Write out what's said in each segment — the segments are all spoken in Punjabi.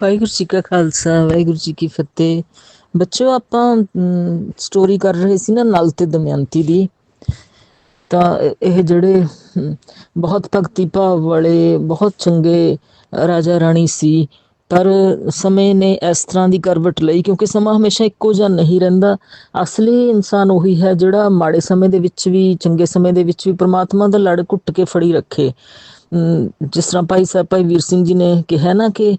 ਵਾਹਿਗੁਰੂ ਜੀ ਕਾ ਖਾਲਸਾ, ਵਾਹਿਗੁਰੂ ਜੀ ਕੀ ਫਤਿਹ। ਬੱਚਿਓ, ਆਪਾਂ ਸਟੋਰੀ ਕਰ ਰਹੇ ਸੀ ਨਾ ਨਲ ਤੇ ਦਮਯੰਤੀ ਦੀ। ਤਾਂ ਇਹ ਜਿਹੜੇ ਬਹੁਤ ਭਗਤੀ ਭਾਵ ਵਾਲੇ, ਬਹੁਤ ਚੰਗੇ ਰਾਜਾ ਰਾਣੀ ਸੀ, ਪਰ ਸਮੇਂ ਨੇ ਇਸ ਤਰ੍ਹਾਂ ਦੀ ਕਰਵਟ ਲਈ, ਕਿਉਂਕਿ ਸਮਾਂ ਹਮੇਸ਼ਾ ਇੱਕੋ ਜਿਹਾ ਨਹੀਂ ਰਹਿੰਦਾ। ਅਸਲੀ ਇਨਸਾਨ ਉਹੀ ਹੈ ਜਿਹੜਾ ਮਾੜੇ ਸਮੇਂ ਦੇ ਵਿੱਚ ਵੀ, ਚੰਗੇ ਸਮੇਂ ਦੇ ਵਿੱਚ ਵੀ ਪ੍ਰਮਾਤਮਾ ਦਾ ਲੜ ਘੁੱਟ ਕੇ ਫੜੀ ਰੱਖੇ। ਜਿਸ ਤਰ੍ਹਾਂ ਭਾਈ ਸਾਹਿਬ ਭਾਈ ਵੀਰ ਸਿੰਘ ਜੀ ਨੇ ਕਿਹਾ ਨਾ ਕਿ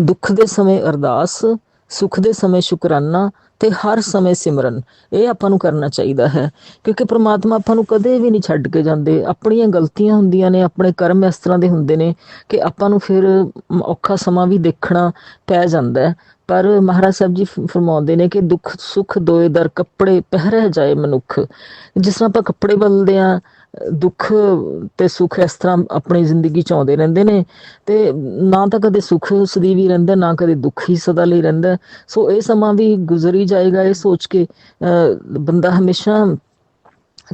ਦੁੱਖ ਦੇ ਸਮੇਂ ਅਰਦਾਸ, ਸੁੱਖ ਦੇ ਸਮੇਂ ਸ਼ੁਕਰਾਨਾ ਤੇ ਹਰ ਸਮੇਂ ਸਿਮਰਨ, ਇਹ ਆਪਾਂ ਨੂੰ ਕਰਨਾ ਚਾਹੀਦਾ ਹੈ। ਕਿਉਂਕਿ ਪ੍ਰਮਾਤਮਾ ਆਪਾਂ ਨੂੰ ਕਦੇ ਵੀ ਨਹੀਂ ਛੱਡ ਕੇ ਜਾਂਦੇ। ਆਪਣੀਆਂ ਗਲਤੀਆਂ ਹੁੰਦੀਆਂ ਨੇ, ਆਪਣੇ ਕਰਮ ਇਸ ਤਰ੍ਹਾਂ ਦੇ ਹੁੰਦੇ ਨੇ ਕਿ ਆਪਾਂ ਨੂੰ ਫਿਰ ਔਖਾ ਸਮਾਂ ਵੀ ਦੇਖਣਾ ਪੈ ਜਾਂਦਾ ਹੈ। ਪਰ ਮਹਾਰਾਜ ਸਾਹਿਬ ਜੀ ਫਰਮਾਉਂਦੇ ਨੇ ਕਿ ਦੁੱਖ ਸੁੱਖ ਦੋਏ ਦਰ ਕੱਪੜੇ ਪਹਿਰਹਿ ਜਾਏ ਮਨੁੱਖ। ਜਿਸ ਤਰ੍ਹਾਂ ਆਪਾਂ ਕੱਪੜੇ ਬਦਲਦੇ ਆ ਦੁੱਖ ਤੇ ਸੁੱਖ ਇਸ ਤਰ੍ਹਾਂ ਆਪਣੀ ਜ਼ਿੰਦਗੀ ਚ ਆਉਂਦੇ ਰਹਿੰਦੇ ਨੇ ਤੇ ਨਾ ਤਾਂ ਕਦੇ ਸੁੱਖ ਸਦੀਵ ਹੀ ਰਹਿੰਦਾ ਨਾ ਕਦੇ ਦੁੱਖ ਹੀ ਸਦਾ ਲਈ ਰਹਿੰਦਾ। ਸੋ ਇਹ ਸਮਾਂ ਵੀ ਗੁਜ਼ਰ ਹੀ ਜਾਏਗਾ ਇਹ ਸੋਚ ਕੇ ਅਹ, ਬੰਦਾ ਹਮੇਸ਼ਾ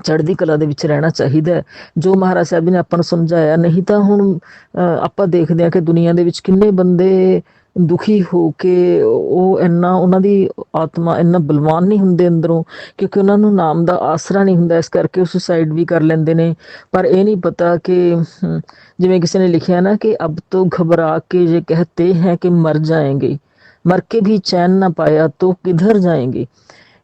ਚੜ੍ਹਦੀ ਕਲਾ ਦੇ ਵਿੱਚ ਰਹਿਣਾ ਚਾਹੀਦਾ ਜੋ ਮਹਾਰਾਜ ਸਾਹਿਬ ਨੇ ਆਪਾਂ ਨੂੰ ਸਮਝਾਇਆ ਨਹੀਂ ਤਾਂ ਹੁਣ ਅਹ, ਆਪਾਂ ਦੇਖਦੇ ਹਾਂ ਕਿ ਦੁਨੀਆ ਦੇ ਵਿੱਚ ਕਿੰਨੇ ਬੰਦੇ ਦੁਖੀ ਹੋ ਕੇ ਉਹ ਇੰਨਾ, ਉਹਨਾਂ ਦੀ ਆਤਮਾ ਇੰਨਾ ਬਲਵਾਨ ਨਹੀਂ ਹੁੰਦੇ ਅੰਦਰੋਂ, ਕਿਉਂਕਿ ਉਹਨਾਂ ਨੂੰ ਨਾਮ ਦਾ ਆਸਰਾ ਨਹੀਂ ਹੁੰਦਾ, ਇਸ ਕਰਕੇ ਉਹ ਸੁਸਾਇਡ ਵੀ ਕਰ ਲੈਂਦੇ ਨੇ। ਪਰ ਇਹ ਨਹੀਂ ਪਤਾ ਕਿ ਜਿਵੇਂ ਕਿਸੇ ਨੇ ਲਿਖਿਆ ਨਾ ਕਿ ਅਬ ਤੋਂ ਘਬਰਾ ਕੇ ਇਹ ਕਹਤੇ ਹੈ ਕਿ ਮਰ ਜਾਏਗੇ, ਮਰ ਕੇ ਵੀ ਚੈਨ ਨਾ ਪਾਇਆ ਤੋ ਕਿਧਰ ਜਾਏਗੇ।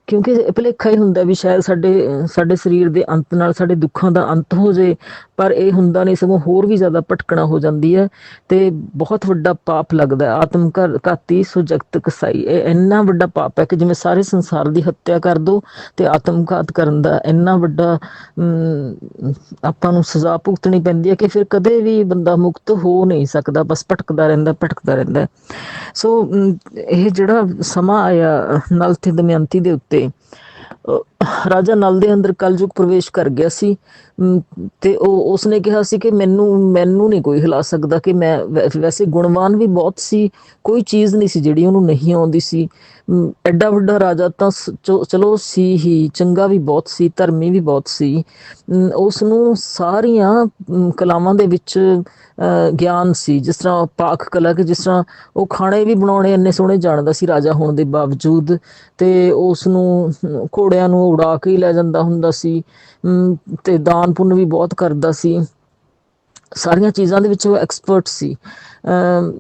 ਕਿਉਂਕਿ ਇਹ ਭੁਲੇਖਾ ਹੀ ਹੁੰਦਾ ਵੀ ਸ਼ਾਇਦ ਸਾਡੇ ਸਾਡੇ ਸਰੀਰ ਦੇ ਅੰਤ ਨਾਲ ਸਾਡੇ ਦੁੱਖਾਂ ਦਾ ਅੰਤ ਹੋ ਜੇ ਪਰ ਇਹ ਹੁੰਦਾ ਨਹੀਂ ਸਗੋਂ ਹੋਰ ਵੀ ਜ਼ਿਆਦਾ ਭਟਕਣਾ ਹੋ ਜਾਂਦੀ ਹੈ ਤੇ ਬਹੁਤ ਵੱਡਾ ਪਾਪ ਲੱਗਦਾ ਆਤਮ ਘਾਤੀ ਸੋ ਜਗਤ ਕਸਾਈ। ਇਹ ਇੰਨਾ ਵੱਡਾ ਪਾਪ ਹੈ ਕਿ ਜਿਵੇਂ ਸਾਰੇ ਸੰਸਾਰ ਦੀ ਹੱਤਿਆ ਕਰ ਦੋ ਤੇ ਆਤਮਘਾਤ ਕਰਨ ਦਾ ਇੰਨਾ ਵੱਡਾ ਅਮ, ਆਪਾਂ ਨੂੰ ਸਜ਼ਾ ਭੁਗਤਣੀ ਪੈਂਦੀ ਹੈ ਕਿ ਫਿਰ ਕਦੇ ਵੀ ਬੰਦਾ ਮੁਕਤ ਹੋ ਨਹੀਂ ਸਕਦਾ ਬਸ ਭਟਕਦਾ ਰਹਿੰਦਾ ਭਟਕਦਾ ਰਹਿੰਦਾ ਸੋ ਇਹ ਜਿਹੜਾ ਸਮਾਂ ਆਇਆ ਨਲ ਤੇ ਦਮਯੰਤੀ ਦੇ ਉੱਤੇ ter. ਰਾਜਾ ਨਲ ਦੇ ਅੰਦਰ ਕਲਯੁਗ ਪ੍ਰਵੇਸ਼ ਕਰ ਗਿਆ ਸੀ ਤੇ ਉਹ ਉਸਨੇ ਕਿਹਾ ਸੀ ਕਿ ਮੈਨੂੰ ਮੈਨੂੰ ਨਹੀਂ ਕੋਈ ਹਿਲਾ ਸਕਦਾ ਕਿ ਮੈਂ ਵੈਸੇ ਗੁਣਵਾਨ ਵੀ ਬਹੁਤ ਸੀ ਕੋਈ ਚੀਜ਼ ਨਹੀਂ ਸੀ ਜਿਹੜੀ ਉਹਨੂੰ ਨਹੀਂ ਆਉਂਦੀ ਸੀ। ਐਡਾ ਵੱਡਾ ਰਾਜਾ ਤਾਂ ਚਲੋ ਸੀ ਹੀ ਚੰਗਾ ਵੀ ਬਹੁਤ ਸੀ ਧਰਮੀ ਵੀ ਬਹੁਤ ਸੀ। ਉਸ ਨੂੰ ਸਾਰੀਆਂ ਕਲਾਵਾਂ ਦੇ ਵਿੱਚ ਅਹ, ਗਿਆਨ ਸੀ ਜਿਸ ਤਰ੍ਹਾਂ ਪਾਕ ਕਲਾ ਕਿ ਜਿਸ ਤਰ੍ਹਾਂ ਉਹ ਖਾਣੇ ਵੀ ਬਣਾਉਣੇ ਇੰਨੇ ਸੋਹਣੇ ਜਾਣਦਾ ਸੀ ਰਾਜਾ ਹੋਣ ਦੇ ਬਾਵਜੂਦ ਤੇ ਉਸ ਨੂੰ ਘੋੜਿਆਂ ਨੂੰ ਉਡਾ ਕੇ ਹੀ ਲੈ ਜਾਂਦਾ ਹੁੰਦਾ ਸੀ। ਤੇ ਦਾਨ ਪੁੰਨ ਵੀ ਬਹੁਤ ਕਰਦਾ ਸੀ। ਸਾਰੀਆਂ ਚੀਜ਼ਾਂ ਦੇ ਵਿੱਚ ਉਹ ਐਕਸਪਰਟ ਸੀ। ਅਮ,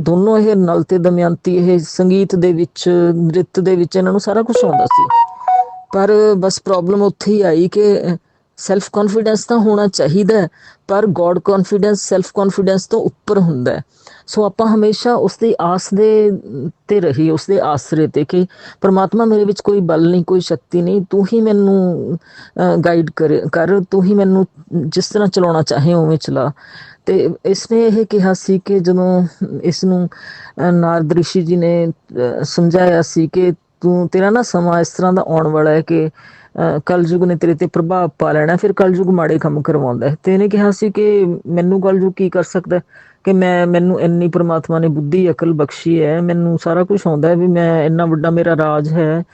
ਦੋਨੋਂ ਇਹ ਨਲ ਤੇ ਦਮਯੰਤੀ, ਇਹ ਸੰਗੀਤ ਦੇ ਵਿੱਚ, ਨ੍ਰਿਤ ਦੇ ਵਿੱਚ ਇਹਨਾਂ ਨੂੰ ਸਾਰਾ ਕੁਝ ਆਉਂਦਾ ਸੀ। ਪਰ ਬਸ ਪ੍ਰੋਬਲਮ ਉੱਥੇ ਹੀ ਆਈ ਕਿ ਸੈਲਫ ਕੌਨਫੀਡੈਂਸ ਤਾਂ ਹੋਣਾ ਚਾਹੀਦਾ ਪਰ ਗੋਡ ਕੌਨਫੀਡੈਂਸ ਸੈਲਫ ਕੌਨਫੀਡੈਂਸ ਤੋਂ ਉੱਪਰ ਹੁੰਦਾ ਹੈ। ਸੋ ਆਪਾਂ ਹਮੇਸ਼ਾ ਉਸ ਦੀ ਆਸ ਦੇ ਤੇ ਰਹੀ ਉਸ ਦੇ ਆਸਰੇ ਤੇ ਕਿ ਪ੍ਰਮਾਤਮਾ ਮੇਰੇ ਵਿੱਚ ਕੋਈ ਬਲ ਨਹੀਂ ਕੋਈ ਸ਼ਕਤੀ ਨਹੀਂ ਤੂੰ ਹੀ ਮੈਨੂੰ ਗਾਈਡ ਕਰ ਤੂੰ ਹੀ ਮੈਨੂੰ ਜਿਸ ਤਰ੍ਹਾਂ ਚਲਾਉਣਾ ਚਾਹੇ ਉਵੇਂ ਚਲਾ। ਤੇ ਇਸਨੇ ਇਹ ਕਿਹਾ ਸੀ ਕਿ ਜਦੋਂ ਇਸ ਨੂੰ ਨਾਰਦ ਰਿਸ਼ੀ ਜੀ ਨੇ ਸਮਝਾਇਆ ਸੀ ਕਿ ਤੂੰ ਤੇਰਾ ਨਾ ਸਮਾਂ ਇਸ ਤਰ੍ਹਾਂ ਦਾ ਆਉਣ ਵਾਲਾ ਹੈ ਕਿ ਅਹ, ਕਲਯੁਗ ਨੇ ਤੇਰੇ ਤੇ ਪ੍ਰਭਾਵ ਪਾ ਲੈਣਾ ਫਿਰ ਕਲਯੁਗ ਮਾੜੇ ਕੰਮ ਕਰਵਾਉਂਦਾ ਹੈ। ਤੇ ਇਹਨੇ ਕਿਹਾ ਸੀ ਕਿ ਮੈਨੂੰ ਕਲਯੁਗ ਕੀ ਕਰ ਸਕਦਾ ਕਿ ਮੈਂ, ਮੈਨੂੰ ਇੰਨੀ ਪ੍ਰਮਾਤਮਾ ਨੇ ਬੁੱਧੀ, ਅਕਲ ਬਖਸ਼ੀ ਹੈ, ਮੈਨੂੰ ਸਾਰਾ ਕੁਝ ਆਉਂਦਾ ਹੈ ਵੀ ਮੈਂ ਇੰਨਾ ਵੱਡਾ ਮੇਰਾ ਰਾਜ ਹੈ।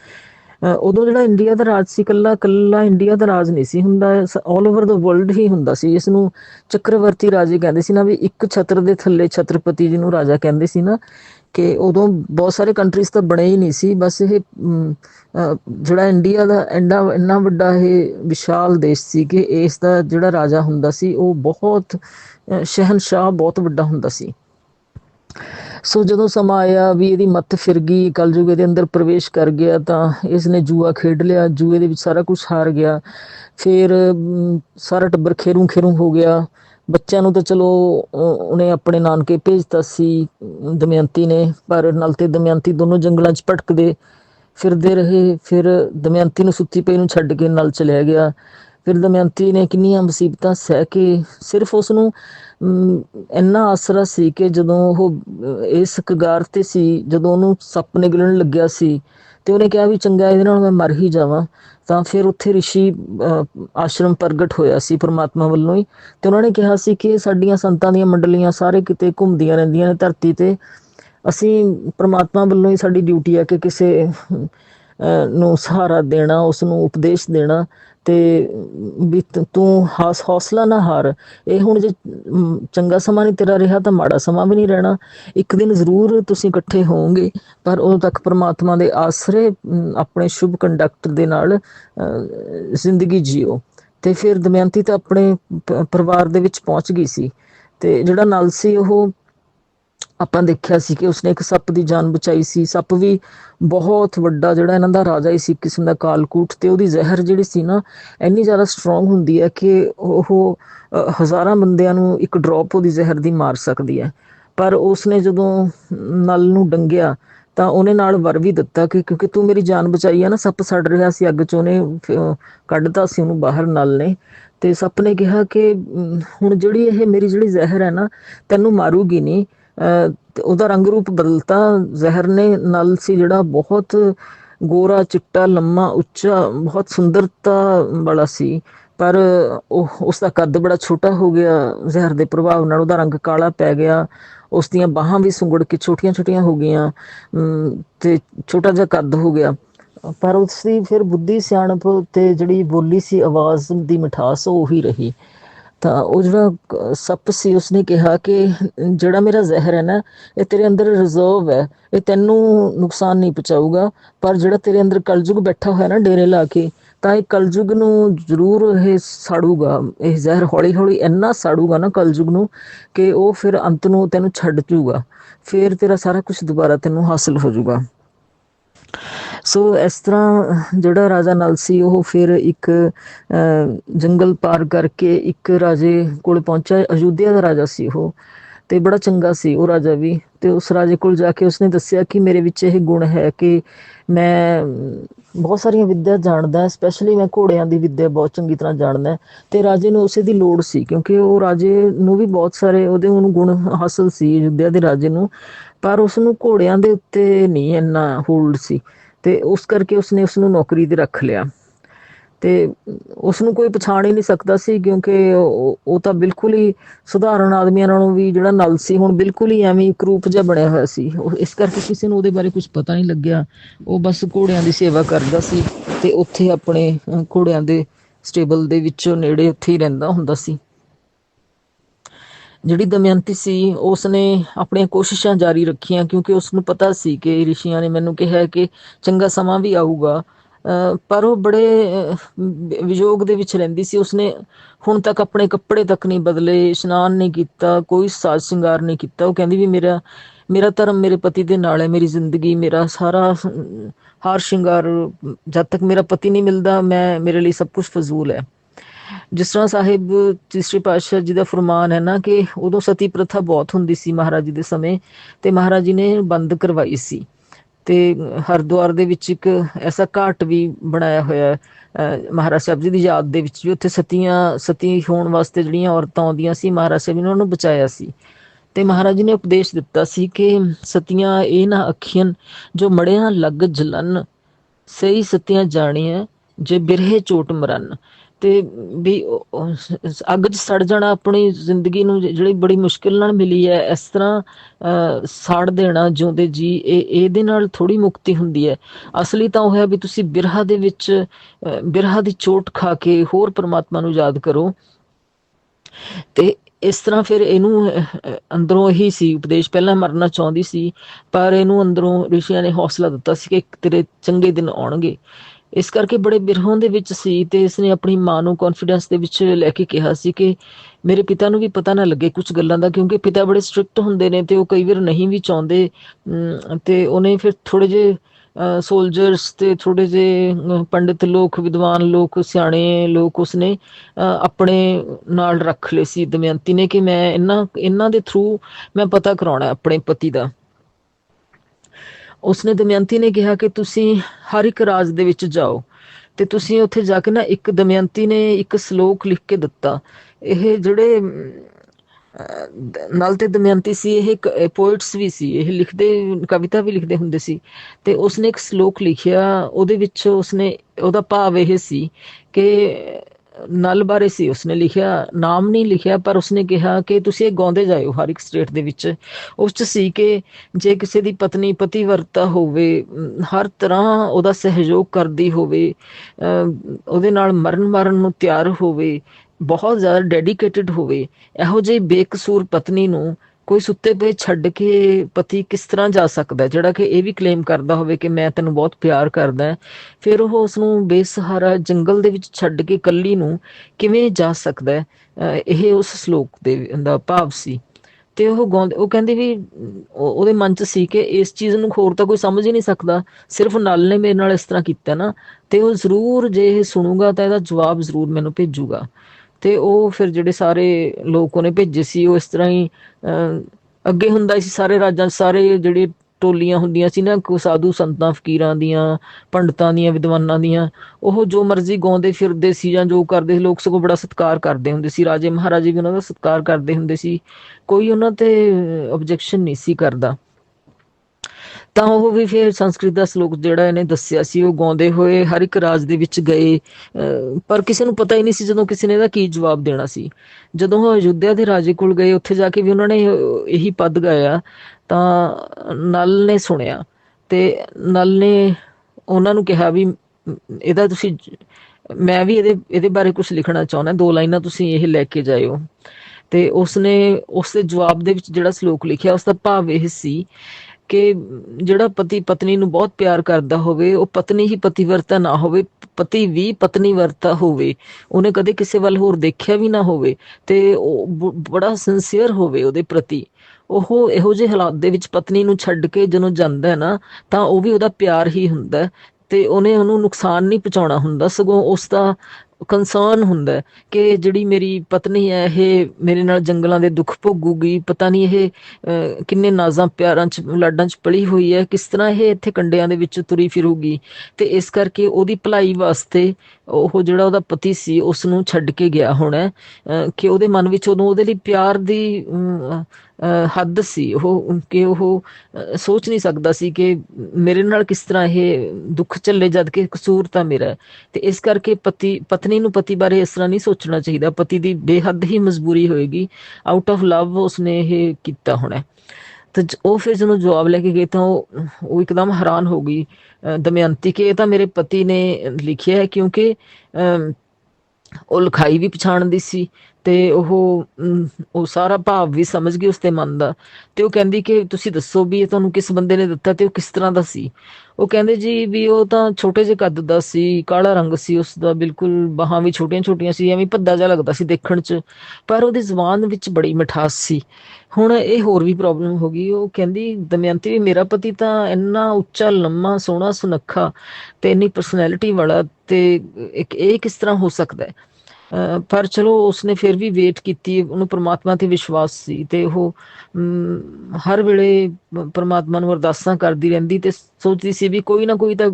ਅਹ ਉਦੋਂ ਜਿਹੜਾ ਇੰਡੀਆ ਦਾ ਰਾਜ ਸੀ ਕੱਲਾ ਕੱਲਾ ਇੰਡੀਆ ਦਾ ਰਾਜ ਨਹੀਂ ਸੀ ਹੁੰਦਾ ਆਲ ਓਵਰ ਦਾ ਵਰਲਡ ਹੀ ਹੁੰਦਾ ਸੀ। ਇਸ ਨੂੰ ਚੱਕਰਵਰਤੀ ਰਾਜੇ ਕਹਿੰਦੇ ਸੀ ਨਾ ਵੀ ਇੱਕ ਛਤਰ ਦੇ ਥੱਲੇ ਛਤਰਪਤੀ ਜਿਹਨੂੰ ਰਾਜਾ ਕਹਿੰਦੇ ਸੀ ਨਾ ਕਿ ਉਦੋਂ ਬਹੁਤ ਸਾਰੇ ਕੰਟਰੀਜ਼ ਤਾਂ ਬਣੇ ਹੀ ਨਹੀਂ ਸੀ। ਬਸ ਇਹ ਜਿਹੜਾ ਇੰਡੀਆ ਦਾ ਇੰਨਾ ਇੰਨਾ ਵੱਡਾ ਇਹ ਵਿਸ਼ਾਲ ਦੇਸ਼ ਸੀ ਕਿ ਇਸ ਦਾ ਜਿਹੜਾ ਰਾਜਾ ਹੁੰਦਾ ਸੀ ਉਹ ਬਹੁਤ ਅਹ, ਸ਼ਹਿਨशाह ਬਹੁਤ ਵੱਡਾ ਹੁੰਦਾ ਸੀ। ਸੋ ਜਦੋਂ ਸਮਾਂ ਆਇਆ ਵੀ ਇਹਦੀ ਮੱਤ ਫਿਰ ਗਈ ਕਲਯੁਗ ਦੇ ਅੰਦਰ ਪ੍ਰਵੇਸ਼ ਕਰ ਗਿਆ ਤਾਂ ਇਸ ਨੇ ਜੂਆ ਖੇਡ ਲਿਆ ਜੂਏ ਦੇ ਵਿੱਚ ਸਾਰਾ ਕੁਝ ਹਾਰ ਗਿਆ। ਫਿਰ ਸਾਰਾ ਟੱਬਰ ਖੇਰੂ ਖੇਰੂ ਹੋ ਗਿਆ। ਬੱਚਿਆਂ ਨੂੰ ਤਾਂ ਚਲੋ ਉਹਨੇ ਆਪਣੇ ਨਾਨਕੇ ਭੇਜਤਾ ਸੀ ਦਮਯੰਤੀ ਨੇ ਪਰ ਨਲ ਤੇ ਦਮਯੰਤੀ ਦੋਨੋਂ ਜੰਗਲਾਂ 'ਚ ਭਟਕਦੇ ਫਿਰਦੇ ਰਹੇ ਫਿਰ ਦਮਯੰਤੀ ਨੂੰ ਸੁੱਤੀ ਪਈ ਨੂੰ ਛੱਡ ਕੇ ਨਲ ਚਲਿਆ ਗਿਆ। ਫਿਰ ਦਮਯੰਤੀ ਨੇ ਕਿੰਨੀਆਂ ਮੁਸੀਬਤਾਂ ਸਹਿ ਕੇ ਸਿਰਫ ਉਸ ਨੂੰ ਅਮ, ਇੰਨਾ ਆਸਰਾ ਸੀ ਕਿ ਜਦੋਂ ਉਹ ਇਸ ਕਗਾਰ ਤੇ ਸੀ ਜਦੋਂ ਉਹਨੂੰ ਸੱਪ ਨਿਗਲਣ ਲੱਗਿਆ ਸੀ ਤੇ ਉਹਨੇ ਕਿਹਾ ਵੀ ਚੰਗਾ ਇਹਦੇ ਨਾਲ ਮੈਂ ਮਰ ਹੀ ਜਾਵਾਂ। ਤਾਂ ਫਿਰ ਉੱਥੇ ਰਿਸ਼ੀ ਆਸ਼ਰਮ ਪ੍ਰਗਟ ਹੋਇਆ ਸੀ ਪ੍ਰਮਾਤਮਾ ਵੱਲੋਂ ਹੀ। ਤੇ ਉਹਨਾਂ ਨੇ ਕਿਹਾ ਸੀ ਕਿ ਸਾਡੀਆਂ ਸੰਤਾਂ ਦੀਆਂ ਮੰਡਲੀਆਂ ਸਾਰੇ ਕਿਤੇ ਘੁੰਮਦੀਆਂ ਰਹਿੰਦੀਆਂ ਨੇ ਧਰਤੀ ਤੇ। ਅਸੀਂ ਪ੍ਰਮਾਤਮਾ ਵੱਲੋਂ ਹੀ ਸਾਡੀ ਡਿਊਟੀ ਹੈ ਕਿ ਕਿਸੇ ਅਹ, ਨੂੰ ਸਹਾਰਾ ਦੇਣਾ ਉਸ ਨੂੰ ਉਪਦੇਸ਼ ਦੇਣਾ। ਤੇ ਵੀ ਤੂੰ ਹਾਸ, ਹੌਸਲਾ ਨਾ ਹਾਰ। ਇਹ ਹੁਣ ਜੇ ਚੰਗਾ ਸਮਾਂ ਨਹੀਂ ਤੇਰਾ ਰਿਹਾ ਤਾਂ ਮਾੜਾ ਸਮਾਂ ਵੀ ਨਹੀਂ ਰਹਿਣਾ। ਇੱਕ ਦਿਨ ਜ਼ਰੂਰ ਤੁਸੀਂ ਇਕੱਠੇ ਹੋਵੋਗੇ, ਪਰ ਉਦੋਂ ਤੱਕ ਪ੍ਰਮਾਤਮਾ ਦੇ ਆਸਰੇ ਆਪਣੇ ਸ਼ੁਭ ਕੰਡਕਟ ਦੇ ਨਾਲ ਜ਼ਿੰਦਗੀ ਜੀਓ। ਤੇ ਫਿਰ ਦਮਯੰਤੀ ਤਾਂ ਆਪਣੇ ਪਰਿਵਾਰ ਦੇ ਵਿੱਚ ਪਹੁੰਚ ਗਈ ਸੀ। ਤੇ ਜਿਹੜਾ ਨਲ ਸੀ ਉਹ ਆਪਾਂ ਦੇਖਿਆ ਸੀ ਕਿ ਉਸਨੇ ਇੱਕ ਸੱਪ ਦੀ ਜਾਨ ਬਚਾਈ ਸੀ। ਸੱਪ ਵੀ ਬਹੁਤ ਵੱਡਾ ਜਿਹੜਾ ਇਹਨਾਂ ਦਾ ਰਾਜਾ ਹੀ ਸੀ ਕਿਸਮ ਦਾ ਕਾਲਕੂਟ ਤੇ ਉਹਦੀ ਜ਼ਹਿਰ ਜਿਹੜੀ ਸੀ ਨਾ, ਇੰਨੀ ਜ਼ਿਆਦਾ ਸਟਰੋਂਗ ਹੁੰਦੀ ਹੈ ਕਿ ਉਹ ਹਜ਼ਾਰਾਂ ਬੰਦਿਆਂ ਨੂੰ ਇੱਕ ਡ੍ਰੌਪ ਉਹਦੀ ਜ਼ਹਿਰ ਦੀ ਮਾਰ ਸਕਦੀ ਹੈ। ਪਰ ਉਸਨੇ ਜਦੋਂ ਨਲ ਨੂੰ ਡੰਗਿਆ, ਤਾਂ ਉਹਨੇ ਨਾਲ ਵਰ ਵੀ ਦਿੱਤਾ ਕਿ ਕਿਉਂਕਿ ਤੂੰ ਮੇਰੀ ਜਾਨ ਬਚਾਈ ਹੈ ਨਾ, ਸੱਪ ਸੜ ਰਿਹਾ ਸੀ ਅੱਗ ਚੋਂ, ਉਹਨੇ ਫਿਰ ਕੱਢਤਾ ਸੀ ਉਹਨੂੰ ਬਾਹਰ ਨਲ ਨੇ। ਤੇ ਸੱਪ ਨੇ ਕਿਹਾ ਕਿ ਹੁਣ ਜਿਹੜੀ ਇਹ ਮੇਰੀ ਜਿਹੜੀ ਜ਼ਹਿਰ ਹੈ ਨਾ, ਤੈਨੂੰ ਮਾਰੂਗੀ ਨਹੀਂ। ਉਹਦਾ ਰੰਗ ਰੂਪ ਬਦਲਤਾ। ਜ਼ਹਿਰ ਨੇ ਨਾਲ ਸੀ ਜਿਹੜਾ ਬਹੁਤ ਗੋਰਾ ਚਿੱਟਾ ਲੰਮਾ ਉੱਚਾ ਬਹੁਤ ਸੁੰਦਰਤਾ ਵਾਲਾ ਸੀ। ਪਰ ਉਹ ਉਸ ਦਾ ਕੱਦ ਬੜਾ ਛੋਟਾ ਹੋ ਗਿਆ। ਜ਼ਹਿਰ ਦੇ ਪ੍ਰਭਾਵ ਨਾਲ ਉਹਦਾ ਰੰਗ ਕਾਲਾ ਪੈ ਗਿਆ। ਉਸ ਦੀਆਂ ਬਾਹਾਂ ਵੀ ਸੁੰਗੜ ਕੇ ਛੋਟੀਆਂ-ਛੋਟੀਆਂ ਹੋ ਗਈਆਂ। ਅਮ, ਤੇ ਛੋਟਾ ਜਿਹਾ ਕੱਦ ਹੋ ਗਿਆ। ਪਰ ਉਸ ਦੀ ਫਿਰ ਬੁੱਧੀ ਸਿਆਣਪ ਤੇ ਜਿਹੜੀ ਬੋਲੀ ਸੀ ਆਵਾਜ਼ ਦੀ ਮਿਠਾਸ ਉਹ ਉਹੀ ਰਹੀ। ਤਾਂ ਉਹ ਜਿਹੜਾ ਸੱਪ ਸੀ, ਉਸਨੇ ਕਿਹਾ ਕਿ ਜਿਹੜਾ ਮੇਰਾ ਜ਼ਹਿਰ ਹੈ ਨਾ, ਇਹ ਤੇਰੇ ਅੰਦਰ ਰਿਜ਼ਰਵ ਹੈ। ਇਹ ਤੈਨੂੰ ਨੁਕਸਾਨ ਨਹੀਂ ਪਹੁੰਚਾਊਗਾ, ਪਰ ਜਿਹੜਾ ਤੇਰੇ ਅੰਦਰ ਕਲਯੁਗ ਬੈਠਾ ਹੋਇਆ ਨਾ ਡੇਰੇ ਲਾ ਕੇ, ਤਾਂ ਇਹ ਕਲਯੁਗ ਨੂੰ ਜ਼ਰੂਰ ਇਹ ਸਾੜੂਗਾ। ਇਹ ਜ਼ਹਿਰ ਹੌਲੀ ਹੌਲੀ ਇੰਨਾ ਸਾੜੂਗਾ ਨਾ ਕਲਯੁਗ ਨੂੰ ਕਿ ਉਹ ਫਿਰ ਅੰਤ ਨੂੰ ਤੈਨੂੰ ਛੱਡ ਜੂਗਾ। ਫਿਰ ਤੇਰਾ ਸਾਰਾ ਕੁਝ ਦੁਬਾਰਾ ਤੈਨੂੰ ਹਾਸਲ ਹੋ ਜਾਊਗਾ ਸੋ ਇਸ ਤਰ੍ਹਾਂ ਜਿਹੜਾ ਰਾਜਾ ਨਲ ਸੀ ਉਹ ਫਿਰ ਇੱਕ ਅਹ, ਜੰਗਲ ਪਾਰ ਕਰਕੇ ਇੱਕ ਰਾਜੇ ਕੋਲ ਪਹੁੰਚਿਆ। ਅਯੁੱਧਿਆ ਦਾ ਰਾਜਾ ਸੀ ਉਹ ਤੇ ਬੜਾ ਚੰਗਾ ਸੀ ਉਹ ਰਾਜਾ ਵੀ ਤੇ ਉਸ ਰਾਜੇ ਕੋਲ ਜਾ ਕੇ ਉਸਨੇ ਦੱਸਿਆ ਕਿ ਮੇਰੇ ਵਿੱਚ ਇਹ ਗੁਣ ਹੈ ਕਿ ਮੈਂ ਬਹੁਤ ਸਾਰੀਆਂ ਵਿੱਦਿਆ ਜਾਣਦਾ ਸਪੈਸ਼ਲੀ ਮੈਂ ਘੋੜਿਆਂ ਦੀ ਵਿੱਦਿਆ ਬਹੁਤ ਚੰਗੀ ਤਰ੍ਹਾਂ ਜਾਣਦਾ ਤੇ ਰਾਜੇ ਨੂੰ ਉਸੇ ਦੀ ਲੋੜ ਸੀ ਕਿਉਂਕਿ ਉਹ ਰਾਜੇ ਨੂੰ ਵੀ ਬਹੁਤ ਸਾਰੇ ਉਹਦੇ ਉਹਨੂੰ ਗੁਣ ਹਾਸਲ ਸੀ ਅਯੁੱਧਿਆ ਦੇ ਰਾਜੇ ਨੂੰ ਪਰ ਉਸ ਨੂੰ ਘੋੜਿਆਂ ਦੇ ਉੱਤੇ ਨਹੀਂ ਇੰਨਾ ਹੋਲਡ ਸੀ। ਤੇ ਉਸ ਕਰਕੇ ਉਸਨੇ ਉਸ ਨੂੰ ਨੌਕਰੀ ਤੇ ਰੱਖ ਲਿਆ। ਤੇ ਉਸ ਨੂੰ ਕੋਈ ਪਛਾਣ ਹੀ ਨਹੀਂ ਸਕਦਾ ਸੀ, ਕਿਉਂਕਿ ਉਹ ਤਾਂ ਬਿਲਕੁਲ ਹੀ ਸਧਾਰਨ ਆਦਮੀਆਂ ਨਾਲੋਂ ਵੀ ਜਿਹੜਾ ਨਲ ਸੀ, ਹੁਣ ਬਿਲਕੁਲ ਹੀ ਐਵੇਂ ਕਰੂਪ ਜਿਹਾ ਬਣਿਆ ਹੋਇਆ ਸੀ। ਉਹ ਇਸ ਕਰਕੇ ਕਿਸੇ ਨੂੰ ਉਹਦੇ ਬਾਰੇ ਕੁਝ ਪਤਾ ਨਹੀਂ ਲੱਗਿਆ। ਉਹ ਬਸ ਘੋੜਿਆਂ ਦੀ ਸੇਵਾ ਕਰਦਾ ਸੀ ਤੇ ਉੱਥੇ ਆਪਣੇ ਘੋੜਿਆਂ ਦੇ ਸਟੇਬਲ ਦੇ ਵਿੱਚੋਂ ਨੇੜੇ ਉੱਥੇ ਹੀ ਰਹਿੰਦਾ ਹੁੰਦਾ ਸੀ। ਜਿਹੜੀ ਦਮਯੰਤੀ ਸੀ, ਉਸਨੇ ਆਪਣੀਆਂ ਕੋਸ਼ਿਸ਼ਾਂ ਜਾਰੀ ਰੱਖੀਆਂ ਕਿਉਂਕਿ ਉਸ ਨੂੰ ਪਤਾ ਸੀ ਕਿ ਰਿਸ਼ੀਆਂ ਨੇ ਮੈਨੂੰ ਕਿਹਾ ਕਿ ਚੰਗਾ ਸਮਾਂ ਵੀ ਆਊਗਾ। ਪਰ ਉਹ ਬੜੇ ਵਿਯੋਗ ਦੇ ਵਿੱਚ ਰਹਿੰਦੀ ਸੀ। ਉਸਨੇ ਹੁਣ ਤੱਕ ਆਪਣੇ ਕੱਪੜੇ ਤੱਕ ਨਹੀਂ ਬਦਲੇ, ਇਸ਼ਨਾਨ ਨਹੀਂ ਕੀਤਾ, ਕੋਈ ਸਾਜ ਸ਼ਿੰਗਾਰ ਨਹੀਂ ਕੀਤਾ। ਉਹ ਕਹਿੰਦੀ ਵੀ ਮੇਰਾ ਮੇਰਾ ਧਰਮ ਮੇਰੇ ਪਤੀ ਦੇ ਨਾਲ ਹੈ, ਮੇਰੀ ਜ਼ਿੰਦਗੀ, ਮੇਰਾ ਸਾਰਾ ਹਾਰ ਸ਼ਿੰਗਾਰ, ਜਦ ਤੱਕ ਮੇਰਾ ਪਤੀ ਨਹੀਂ ਮਿਲਦਾ, ਮੈਂ, ਮੇਰੇ ਲਈ ਸਭ ਕੁਝ ਫਜ਼ੂਲ ਹੈ। ਜਿਸ ਤਰ੍ਹਾਂ ਸਾਹਿਬ ਤੀਸਰੇ ਪਾਤਸ਼ਾਹ ਜੀ ਦਾ ਫਰਮਾਨ ਹੈ ਨਾ ਕਿ ਉਦੋਂ ਸਤੀ ਪ੍ਰਥਾ ਬਹੁਤ ਹੁੰਦੀ ਸੀ ਮਹਾਰਾਜ ਜੀ ਦੇ ਸਮੇਂ ਤੇ ਮਹਾਰਾਜ ਜੀ ਨੇ ਬੰਦ ਕਰਵਾਈ ਸੀ। ਤੇ ਹਰਿਦੁਆਰ ਦੇ ਵਿੱਚ ਇੱਕ ਐਸਾ ਘਾਟ ਵੀ ਬਣਾਇਆ ਹੋਇਆ ਮਹਾਰਾਜ ਸਾਹਿਬ ਜੀ ਦੀ ਯਾਦ ਦੇ ਵਿੱਚ ਵੀ ਉੱਥੇ ਸਤੀਆਂ, ਸਤੀ ਹੋਣ ਵਾਸਤੇ ਜਿਹੜੀਆਂ ਔਰਤਾਂ ਆਉਂਦੀਆਂ ਸੀ, ਮਹਾਰਾਜ ਸਾਹਿਬ ਜੀ ਨੇ ਉਹਨਾਂ ਨੂੰ ਬਚਾਇਆ ਸੀ। ਤੇ ਮਹਾਰਾਜ ਜੀ ਨੇ ਉਪਦੇਸ਼ ਦਿੱਤਾ ਸੀ ਕਿ ਸਤੀਆਂ ਇਹ ਨਾ ਅੱਖੀਆਂ ਜੋ ਮੜਿਆਂ ਲੱਗ ਜਲਨ, ਸਹੀ ਸਤੀਆਂ ਜਾਣੀਆਂ ਜੇ ਬਿਰਹੇ ਚੋਟ ਮਰਨ। ਤੇ ਵੀ ਅੱਗ 'ਚ ਸੜ ਜਾਣਾ ਆਪਣੀ ਜ਼ਿੰਦਗੀ ਨੂੰ ਜਿਹੜੀ ਬੜੀ ਮੁਸ਼ਕਿਲ ਨਾਲ ਮਿਲੀ ਹੈ, ਇਸ ਤਰ੍ਹਾਂ ਸਾੜ ਦੇਣਾ ਜਿਉਂਦੇ ਜੀ, ਇਹ, ਇਹਦੇ ਨਾਲ ਥੋੜੀ ਮੁਕਤੀ ਹੁੰਦੀ ਹੈ। ਅਸਲੀ ਤਾਂ ਉਹ ਹੈ ਵੀ ਤੁਸੀਂ ਬਿਰਹਾ ਦੇ ਵਿੱਚ ਬਿਰਹਾ ਦੀ ਚੋਟ ਖਾ ਕੇ ਹੋਰ ਪ੍ਰਮਾਤਮਾ ਨੂੰ ਯਾਦ ਕਰੋ। ਤੇ ਇਸ ਤਰ੍ਹਾਂ ਫਿਰ ਇਹਨੂੰ ਅੰਦਰੋਂ ਇਹੀ ਸੀ, ਉਪਦੇਸ਼ ਪਹਿਲਾਂ ਮਰਨਾ ਚਾਹੁੰਦੀ ਸੀ, ਪਰ ਇਹਨੂੰ ਅੰਦਰੋਂ ਰਿਸ਼ੀਆਂ ਨੇ ਹੌਸਲਾ ਦਿੱਤਾ ਸੀ ਕਿ ਇੱਕ ਤੇਰੇ ਚੰਗੇ ਦਿਨ ਆਉਣਗੇ। ਇਸ ਕਰਕੇ ਬੜੇ ਬਿਰਹੋਂ ਦੇ ਵਿੱਚ ਸੀ ਤੇ ਇਸਨੇ ਆਪਣੀ ਮਾਂ ਨੂੰ ਕੌਨਫੀਡੈਂਸ ਦੇ ਵਿੱਚ ਲੈ ਕੇ ਕਿਹਾ ਸੀ ਕਿ ਮੇਰੇ ਪਿਤਾ ਨੂੰ ਵੀ ਪਤਾ ਨਾ ਲੱਗੇ ਕੁਝ ਗੱਲਾਂ ਦਾ ਕਿਉਂਕਿ ਪਿਤਾ ਬੜੇ ਸਟ੍ਰਿਕਟ ਹੁੰਦੇ ਨੇ ਤੇ ਉਹ ਕਈ ਵਾਰ ਨਹੀਂ ਵੀ ਚਾਹੁੰਦੇ ਅਮ, ਤੇ ਉਹਨੇ ਫਿਰ ਥੋੜੇ ਜੇ ਸੋਲਜਰਸ ਤੇ ਥੋੜੇ ਜੇ ਪੰਡਿਤ ਲੋਕ ਵਿਦਵਾਨ ਲੋਕ ਸਿਆਣੇ ਲੋਕ ਉਸਨੇ ਆਪਣੇ ਨਾਲ ਰੱਖ ਲਏ ਸੀ ਦਮਯੰਤੀ ਨੇ ਕਿ ਮੈਂ ਇਹਨਾਂ ਇਹਨਾਂ ਦੇ ਥਰੂ ਮੈਂ ਪਤਾ ਕਰਾਉਣਾ ਆਪਣੇ ਪਤੀ ਦਾ। ਉਸਨੇ ਦਮਯੰਤੀ ਨੇ ਕਿਹਾ ਕਿ ਤੁਸੀਂ ਹਰ ਇੱਕ ਰਾਜ ਦੇ ਵਿੱਚ ਜਾਓ ਤੇ ਤੁਸੀਂ ਉੱਥੇ ਜਾ ਕੇ ਨਾ ਇੱਕ ਦਮਯੰਤੀ ਨੇ ਇੱਕ ਸ਼ਲੋਕ ਲਿਖ ਕੇ ਦਿੱਤਾ। ਇਹ ਜਿਹੜੇ ਨਲ ਤੇ ਦਮਯੰਤੀ ਸੀ, ਇਹ ਪੋਇਟਸ ਵੀ ਸੀ। ਇਹ ਲਿਖਦੇ, ਕਵਿਤਾ ਵੀ ਲਿਖਦੇ ਹੁੰਦੇ ਸੀ। ਤੇ ਉਸਨੇ ਇੱਕ ਸ਼ਲੋਕ ਲਿਖਿਆ, ਉਹਦੇ ਵਿੱਚ ਉਸਨੇ, ਉਹਦਾ ਭਾਵ ਇਹ ਸੀ ਕਿ ਨਲ ਬਾਰੇ ਸੀ ਉਸਨੇ ਲਿਖਿਆ ਨਾਮ ਨਹੀਂ ਲਿਖਿਆ ਪਰ ਉਸਨੇ ਕਿਹਾ ਕਿ ਤੁਸੀਂ ਇਹ ਗਾਉਂਦੇ ਜਾਇਓ ਹਰ ਇੱਕ ਸਟੇਟ ਦੇ ਵਿੱਚ। ਉਸ ਚ ਸੀ ਕਿ ਜੇ ਕਿਸੇ ਦੀ ਪਤਨੀ ਪਤੀਵਰਤਾ ਹੋਵੇ ਹਰ ਤਰ੍ਹਾਂ ਉਹਦਾ ਸਹਿਯੋਗ ਕਰਦੀ ਹੋਵੇ ਅਮ, ਉਹਦੇ ਨਾਲ ਮਰਨ ਮਰਨ ਨੂੰ ਤਿਆਰ ਹੋਵੇ ਬਹੁਤ ਜ਼ਿਆਦਾ ਡੈਡੀਕੇਟਿਡ ਹੋਵੇ ਇਹੋ ਜਿਹੀ ਬੇਕਸੂਰ ਪਤਨੀ ਨੂੰ ਕੋਈ ਸੁੱਤੇ ਪਏ ਛੱਡ ਕੇ ਪਤੀ ਕਿਸ ਤਰ੍ਹਾਂ ਜਾ ਸਕਦਾ ਜਿਹੜਾ ਕਿ ਇਹ ਵੀ ਕਲੇਮ ਕਰਦਾ ਹੋਵੇ ਕਿ ਮੈਂ ਤੈਨੂੰ ਬਹੁਤ ਪਿਆਰ ਕਰਦਾ ਫਿਰ ਉਹ ਉਸ ਨੂੰ ਬੇਸਹਾਰਾ ਜੰਗਲ ਦੇ ਵਿੱਚ ਛੱਡ ਕੇ ਇਕੱਲੀ ਨੂੰ ਕਿਵੇਂ ਜਾ ਸਕਦਾ ਇਹ ਉਸ ਸ਼ਲੋਕ ਦੇ ਦਾ ਭਾਵ ਸੀ। ਤੇ ਉਹ ਗਾਉਂਦੇ, ਉਹ ਕਹਿੰਦੇ ਵੀ ਉਹਦੇ ਮਨ ਚ ਸੀ ਕਿ ਇਸ ਚੀਜ਼ ਨੂੰ ਹੋਰ ਤਾਂ ਕੋਈ ਸਮਝ ਹੀ ਨਹੀਂ ਸਕਦਾ, ਸਿਰਫ ਨਲ ਨੇ ਮੇਰੇ ਨਾਲ ਇਸ ਤਰ੍ਹਾਂ ਕੀਤਾ ਨਾ, ਤੇ ਉਹ ਜ਼ਰੂਰ ਜੇ ਇਹ ਸੁਣੂਗਾ ਤਾਂ ਇਹਦਾ ਜਵਾਬ ਜ਼ਰੂਰ ਮੈਨੂੰ ਭੇਜੂਗਾ। ਤੇ ਉਹ ਫਿਰ ਜਿਹੜੇ ਸਾਰੇ ਲੋਕ ਉਹਨੇ ਭੇਜੇ ਸੀ, ਉਹ ਇਸ ਤਰ੍ਹਾਂ ਹੀ ਅੱਗੇ ਹੁੰਦਾ ਸੀ, ਸਾਰੇ ਰਾਜਾਂ, ਸਾਰੇ ਜਿਹੜੇ ਟੋਲੀਆਂ ਹੁੰਦੀਆਂ ਸੀ ਨਾ ਕੋ ਸਾਧੂ ਸੰਤਾਂ, ਫਕੀਰਾਂ ਦੀਆਂ, ਪੰਡਤਾਂ ਦੀਆਂ, ਵਿਦਵਾਨਾਂ ਦੀਆਂ, ਉਹ ਜੋ ਮਰਜ਼ੀ ਗਾਉਂਦੇ ਫਿਰਦੇ ਸੀ ਜਾਂ ਜੋ ਕਰਦੇ ਸੀ, ਲੋਕ ਸਗੋਂ ਬੜਾ ਸਤਿਕਾਰ ਕਰਦੇ ਹੁੰਦੇ ਸੀ, ਰਾਜੇ ਮਹਾਰਾਜੇ ਵੀ ਉਹਨਾਂ ਦਾ ਸਤਿਕਾਰ ਕਰਦੇ ਹੁੰਦੇ ਸੀ, ਕੋਈ ਉਹਨਾਂ ਤੇ ਆਬਜੈਕਸ਼ਨ ਨਹੀਂ ਸੀ ਕਰਦਾ। ਤਾਂ ਉਹ ਵੀ ਫਿਰ ਸੰਸਕ੍ਰਿਤ ਦਾ ਸ਼ਲੋਕ ਜਿਹੜਾ ਇਹਨੇ ਦੱਸਿਆ ਸੀ, ਉਹ ਗਾਉਂਦੇ ਹੋਏ ਹਰ ਇੱਕ ਰਾਜ ਦੇ ਵਿੱਚ ਗਏ ਪਰ ਕਿਸੇ ਨੂੰ ਪਤਾ ਹੀ ਨਹੀਂ ਸੀ ਜਦੋਂ ਕਿਸੇ ਨੇ ਇਹਦਾ ਕੀ ਜਵਾਬ ਦੇਣਾ ਸੀ। ਜਦੋਂ ਉਹ ਅਯੁੱਧਿਆ ਦੇ ਰਾਜੇ ਕੋਲ ਗਏ, ਉੱਥੇ ਜਾ ਕੇ ਵੀ ਉਹਨਾਂ ਨੇ ਇਹੀ ਪਦ ਗਾਇਆ, ਤਾਂ ਨਲ ਨੇ ਸੁਣਿਆ ਤੇ ਨਲ ਨੇ ਉਹਨਾਂ ਨੂੰ ਕਿਹਾ ਵੀ ਇਹਦਾ ਤੁਸੀਂ ਮੈਂ ਵੀ ਇਹਦੇ ਇਹਦੇ ਬਾਰੇ ਕੁਝ ਲਿਖਣਾ ਚਾਹੁੰਦਾ, ਦੋ ਲਾਈਨਾਂ ਤੁਸੀਂ ਇਹ ਲੈ ਕੇ ਜਾਇਓ। ਤੇ ਉਸਨੇ ਉਸ ਦੇ ਜਵਾਬ ਦੇ ਵਿੱਚ ਜਿਹੜਾ ਸ਼ਲੋਕ ਲਿਖਿਆ ਉਸ ਦਾ ਭਾਵ ਇਹ ਸੀ ਕਿ ਜਿਹੜਾ ਪਤੀ ਪਤਨੀ ਨੂੰ ਬਹੁਤ ਪਿਆਰ ਕਰਦਾ ਹੋਵੇ, ਉਹ ਪਤਨੀ ਹੀ ਪਤੀਵਰਤਾ ਨਾ ਹੋਵੇ, ਪਤੀ ਵੀ ਪਤਨੀ ਵਰਤਾ ਹੋਵੇ, ਉਹਨੇ ਕਦੇ ਕਿਸੇ ਵੱਲ ਹੋਰ ਦੇਖਿਆ ਵੀ ਨਾ ਹੋਵੇ ਤੇ ਉਹ ਬੜਾ ਸਿੰਸੀਅਰ ਹੋਵੇ ਉਹਦੇ ਪ੍ਰਤੀ। ਉਹ ਇਹੋ ਜਿਹੇ ਹਾਲਾਤ ਦੇ ਵਿੱਚ ਪਤਨੀ ਨੂੰ ਛੱਡ ਕੇ ਜਦੋਂ ਜਾਂਦਾ ਹੈ ਨਾ, ਤਾਂ ਉਹ ਵੀ ਉਹਦਾ ਪਿਆਰ ਹੀ ਹੁੰਦਾ ਤੇ ਉਹਨੇ ਉਹਨੂੰ ਨੁਕਸਾਨ ਨਹੀਂ ਪਹੁੰਚਾਉਣਾ ਹੁੰਦਾ। ਸਗੋਂ ਉਸ ਦਾ ਕੰਸਰਨ ਹੁੰਦਾ ਕਿ ਜਿਹੜੀ ਮੇਰੀ ਪਤਨੀ ਹੈ ਇਹ ਮੇਰੇ ਨਾਲ ਜੰਗਲਾਂ ਦੇ ਦੁੱਖ ਭੋਗੂਗੀ। ਪਤਾ ਨਹੀਂ ਇਹ ਕਿੰਨੇ ਨਾਜ਼ਾਂ ਪਿਆਰਾਂ ਚ ਲਾਡਾਂ ਚ ਪਲੀ ਹੋਈ ਹੈ ਕਿਸ ਤਰ੍ਹਾਂ ਇਹ ਇੱਥੇ ਕੰਡਿਆਂ ਦੇ ਵਿੱਚ ਤੁਰੀ ਫਿਰੂਗੀ। ਤੇ ਇਸ ਕਰਕੇ ਉਹਦੀ ਭਲਾਈ ਵਾਸਤੇ ਉਹ ਜਿਹੜਾ ਉਹਦਾ ਪਤੀ ਸੀ ਉਸ ਨੂੰ ਛੱਡ ਕੇ ਗਿਆ ਹੋਣਾ ਅਹ, ਕਿ ਉਹਦੇ ਮਨ ਵਿੱਚ ਉਦੋਂ ਉਹਦੇ ਲਈ ਪਿਆਰ ਦੀ ਅਮ, ਹੱਦ ਸੀ। ਉਹ ਕਿ ਉਹ ਸੋਚ ਨਹੀਂ ਸਕਦਾ ਸੀ ਕਿ ਮੇਰੇ ਨਾਲ ਕਿਸ ਤਰ੍ਹਾਂ ਇਹ ਦੁੱਖ ਝੱਲੇ ਜਦ ਕਿ ਕਸੂਰ ਤਾਂ ਮੇਰਾ ਹੈ। ਤੇ ਇਸ ਕਰਕੇ ਪਤੀ ਪਤਨੀ ਨੂੰ ਪਤੀ ਬਾਰੇ ਇਸ ਤਰ੍ਹਾਂ ਨਹੀਂ ਸੋਚਣਾ ਚਾਹੀਦਾ। ਪਤੀ ਦੀ ਬੇਹੱਦ ਹੀ ਮਜਬੂਰੀ ਹੋਏਗੀ। ਆਊਟ ਆਫ ਲਵ ਉਸਨੇ ਇਹ ਕੀਤਾ ਹੋਣਾ ਤੇ ਉਹ ਫਿਰ ਜਦੋਂ ਜਵਾਬ ਲੈ ਕੇ ਗਏ ਤਾਂ ਉਹ ਉਹ ਇੱਕਦਮ ਹੈਰਾਨ ਹੋ ਗਈ। ਅਹ, ਦਮਯੰਤੀ ਕਿ ਇਹ ਤਾਂ ਮੇਰੇ ਪਤੀ ਨੇ ਲਿਖਿਆ ਹੈ ਕਿਉਂਕਿ ਅਮ, ਉਹ ਲਿਖਾਈ ਵੀ ਪਛਾਣਦੀ ਸੀ। ਤੇ ਉਹ ਉਹ ਸਾਰਾ ਭਾਵ ਵੀ ਸਮਝ ਗਈ ਉਸਦੇ ਮਨ ਦਾ। ਤੇ ਉਹ ਕਹਿੰਦੀ ਕਿ ਤੁਸੀਂ ਦੱਸੋ ਵੀ ਇਹ ਤੁਹਾਨੂੰ ਕਿਸ ਬੰਦੇ ਨੇ ਦਿੱਤਾ ਤੇ ਉਹ ਕਿਸ ਤਰ੍ਹਾਂ ਦਾ ਸੀ? ਉਹ ਕਹਿੰਦੇ ਜੀ ਵੀ ਉਹ ਤਾਂ ਛੋਟੇ ਜਿਹੇ ਕੱਦ ਦਾ ਸੀ, ਕਾਲਾ ਰੰਗ ਸੀ ਉਸ ਦਾ ਬਿਲਕੁਲ ਬਾਹਾਂ ਵੀ ਛੋਟੀਆਂ ਛੋਟੀਆਂ ਸੀ, ਐਵੇਂ ਭੱਦਾ ਜਿਹਾ ਲੱਗਦਾ ਸੀ ਦੇਖਣ 'ਚ। ਪਰ ਉਹਦੀ ਜ਼ੁਬਾਨ ਵਿੱਚ ਬੜੀ ਮਿਠਾਸ ਸੀ। ਹੁਣ ਇਹ ਹੋਰ ਵੀ ਪ੍ਰੋਬਲਮ ਹੋ ਗਈ। ਉਹ ਕਹਿੰਦੀ, ਦਮਯੰਤੀ ਵੀ ਮੇਰਾ ਪਤੀ ਤਾਂ ਇੰਨਾ ਉੱਚਾ, ਲੰਮਾ, ਸੋਹਣਾ, ਸੁਨੱਖਾ ਤੇ ਇੰਨੀ ਪਰਸਨੈਲਿਟੀ ਵਾਲਾ ਤੇ ਇਹ ਕਿਸ ਤਰ੍ਹਾਂ ਹੋ ਸਕਦਾ ਹੈ? ਪਰ ਚਲੋ ਉਸਨੇ ਫਿਰ ਵੀ ਵੇਟ ਕੀਤੀ, ਉਹਨੂੰ ਪ੍ਰਮਾਤਮਾ ਤੇ ਵਿਸ਼ਵਾਸ ਸੀ ਤੇ ਉਹ ਹਰ ਵੇਲੇ ਪ੍ਰਮਾਤਮਾ ਨੂੰ ਅਰਦਾਸਾਂ ਕਰਦੀ ਰਹਿੰਦੀ ਤੇ ਸੋਚਦੀ ਸੀ ਵੀ ਕੋਈ ਨਾ ਕੋਈ ਤਾਂ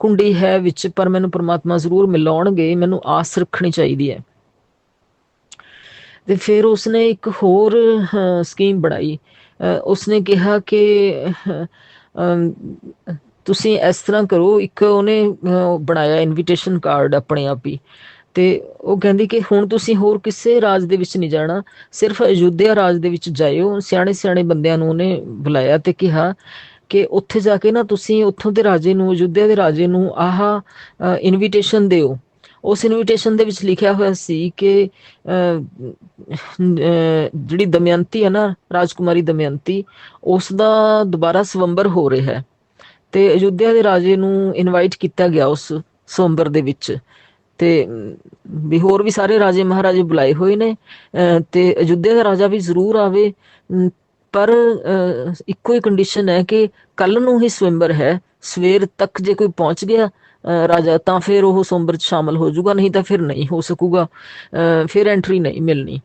ਕੁੰਡੀ ਹੈ ਵਿੱਚ, ਪਰ ਮੈਨੂੰ ਪ੍ਰਮਾਤਮਾ ਜ਼ਰੂਰ ਮਿਲਾਉਣਗੇ, ਮੈਨੂੰ ਆਸ ਰੱਖਣੀ ਚਾਹੀਦੀ ਹੈ। ਤੇ ਫਿਰ ਉਸਨੇ ਇੱਕ ਹੋਰ ਸਕੀਮ ਬਣਾਈ। ਉਸਨੇ ਕਿਹਾ ਕਿ ਤੁਸੀਂ ਇਸ ਤਰ੍ਹਾਂ ਕਰੋ, ਇੱਕ ਉਹਨੇ ਬਣਾਇਆ ਇਨਵੀਟੇਸ਼ਨ ਕਾਰਡ ਆਪਣੇ ਆਪ ਹੀ। ਤੇ ਉਹ ਕਹਿੰਦੀ ਕਿ ਹੁਣ ਤੁਸੀਂ ਹੋਰ ਕਿਸੇ ਰਾਜ ਦੇ ਵਿੱਚ ਨਹੀਂ ਜਾਣਾ ਸਿਰਫ ਅਯੁੱਧਿਆ ਰਾਜ ਦੇ ਵਿੱਚ ਜਾਇਓ। ਸਿਆਣੇ ਸਿਆਣੇ ਬੰਦਿਆਂ ਨੂੰ ਉਹਨੇ ਬੁਲਾਇਆ ਤੇ ਕਿਹਾ ਕਿ ਉੱਥੇ ਜਾ ਕੇ ਨਾ ਤੁਸੀਂ ਉੱਥੋਂ ਦੇ ਰਾਜੇ ਨੂੰ ਅਯੁੱਧਿਆ ਦੇ ਰਾਜੇ ਨੂੰ ਆਹ ਇਨਵੀਟੇਸ਼ਨ ਦਿਓ। ਉਸ ਇਨਵੀਟੇਸ਼ਨ ਦੇ ਵਿੱਚ ਲਿਖਿਆ ਹੋਇਆ ਸੀ ਕਿ ਅਹ, ਅਹ, ਜਿਹੜੀ ਦਮਯੰਤੀ ਹੈ ਨਾ ਰਾਜਕੁਮਾਰੀ ਦਮਯੰਤੀ ਉਸ ਦਾ ਦੁਬਾਰਾ ਸਵੰਬਰ ਹੋ ਰਿਹਾ ਹੈ। ਤੇ ਅਯੁੱਧਿਆ ਦੇ ਰਾਜੇ ਨੂੰ ਇਨਵਾਈਟ ਕੀਤਾ ਗਿਆ ਉਸ ਸਵੰਬਰ ਦੇ ਵਿੱਚ। ਤੇ ਵੀ ਹੋਰ ਵੀ ਸਾਰੇ ਰਾਜੇ ਮਹਾਰਾਜੇ ਬੁਲਾਏ ਹੋਏ ਨੇ ਅਹ, ਤੇ ਅਯੁੱਧਿਆ ਦਾ ਰਾਜਾ ਵੀ ਜ਼ਰੂਰ ਆਵੇ ਪਰ ਇੱਕੋ ਹੀ ਕੰਡੀਸ਼ਨ ਹੈ ਕਿ ਕੱਲ ਨੂੰ ਹੀ ਸਵੰਬਰ ਹੈ ਸਵੇਰ ਤੱਕ ਜੇ ਕੋਈ ਪਹੁੰਚ ਗਿਆ ਅਹ, ਰਾਜਾ ਤਾਂ ਫਿਰ ਉਹ ਸਵੰਬਰ ਚ ਸ਼ਾਮਲ ਹੋ ਜਾਊਗਾ ਨਹੀਂ ਤਾਂ ਫਿਰ ਨਹੀਂ ਹੋ ਸਕੂਗਾ ਅਹ, ਫਿਰ ਐਂਟਰੀ ਨਹੀਂ ਮਿਲਣੀ।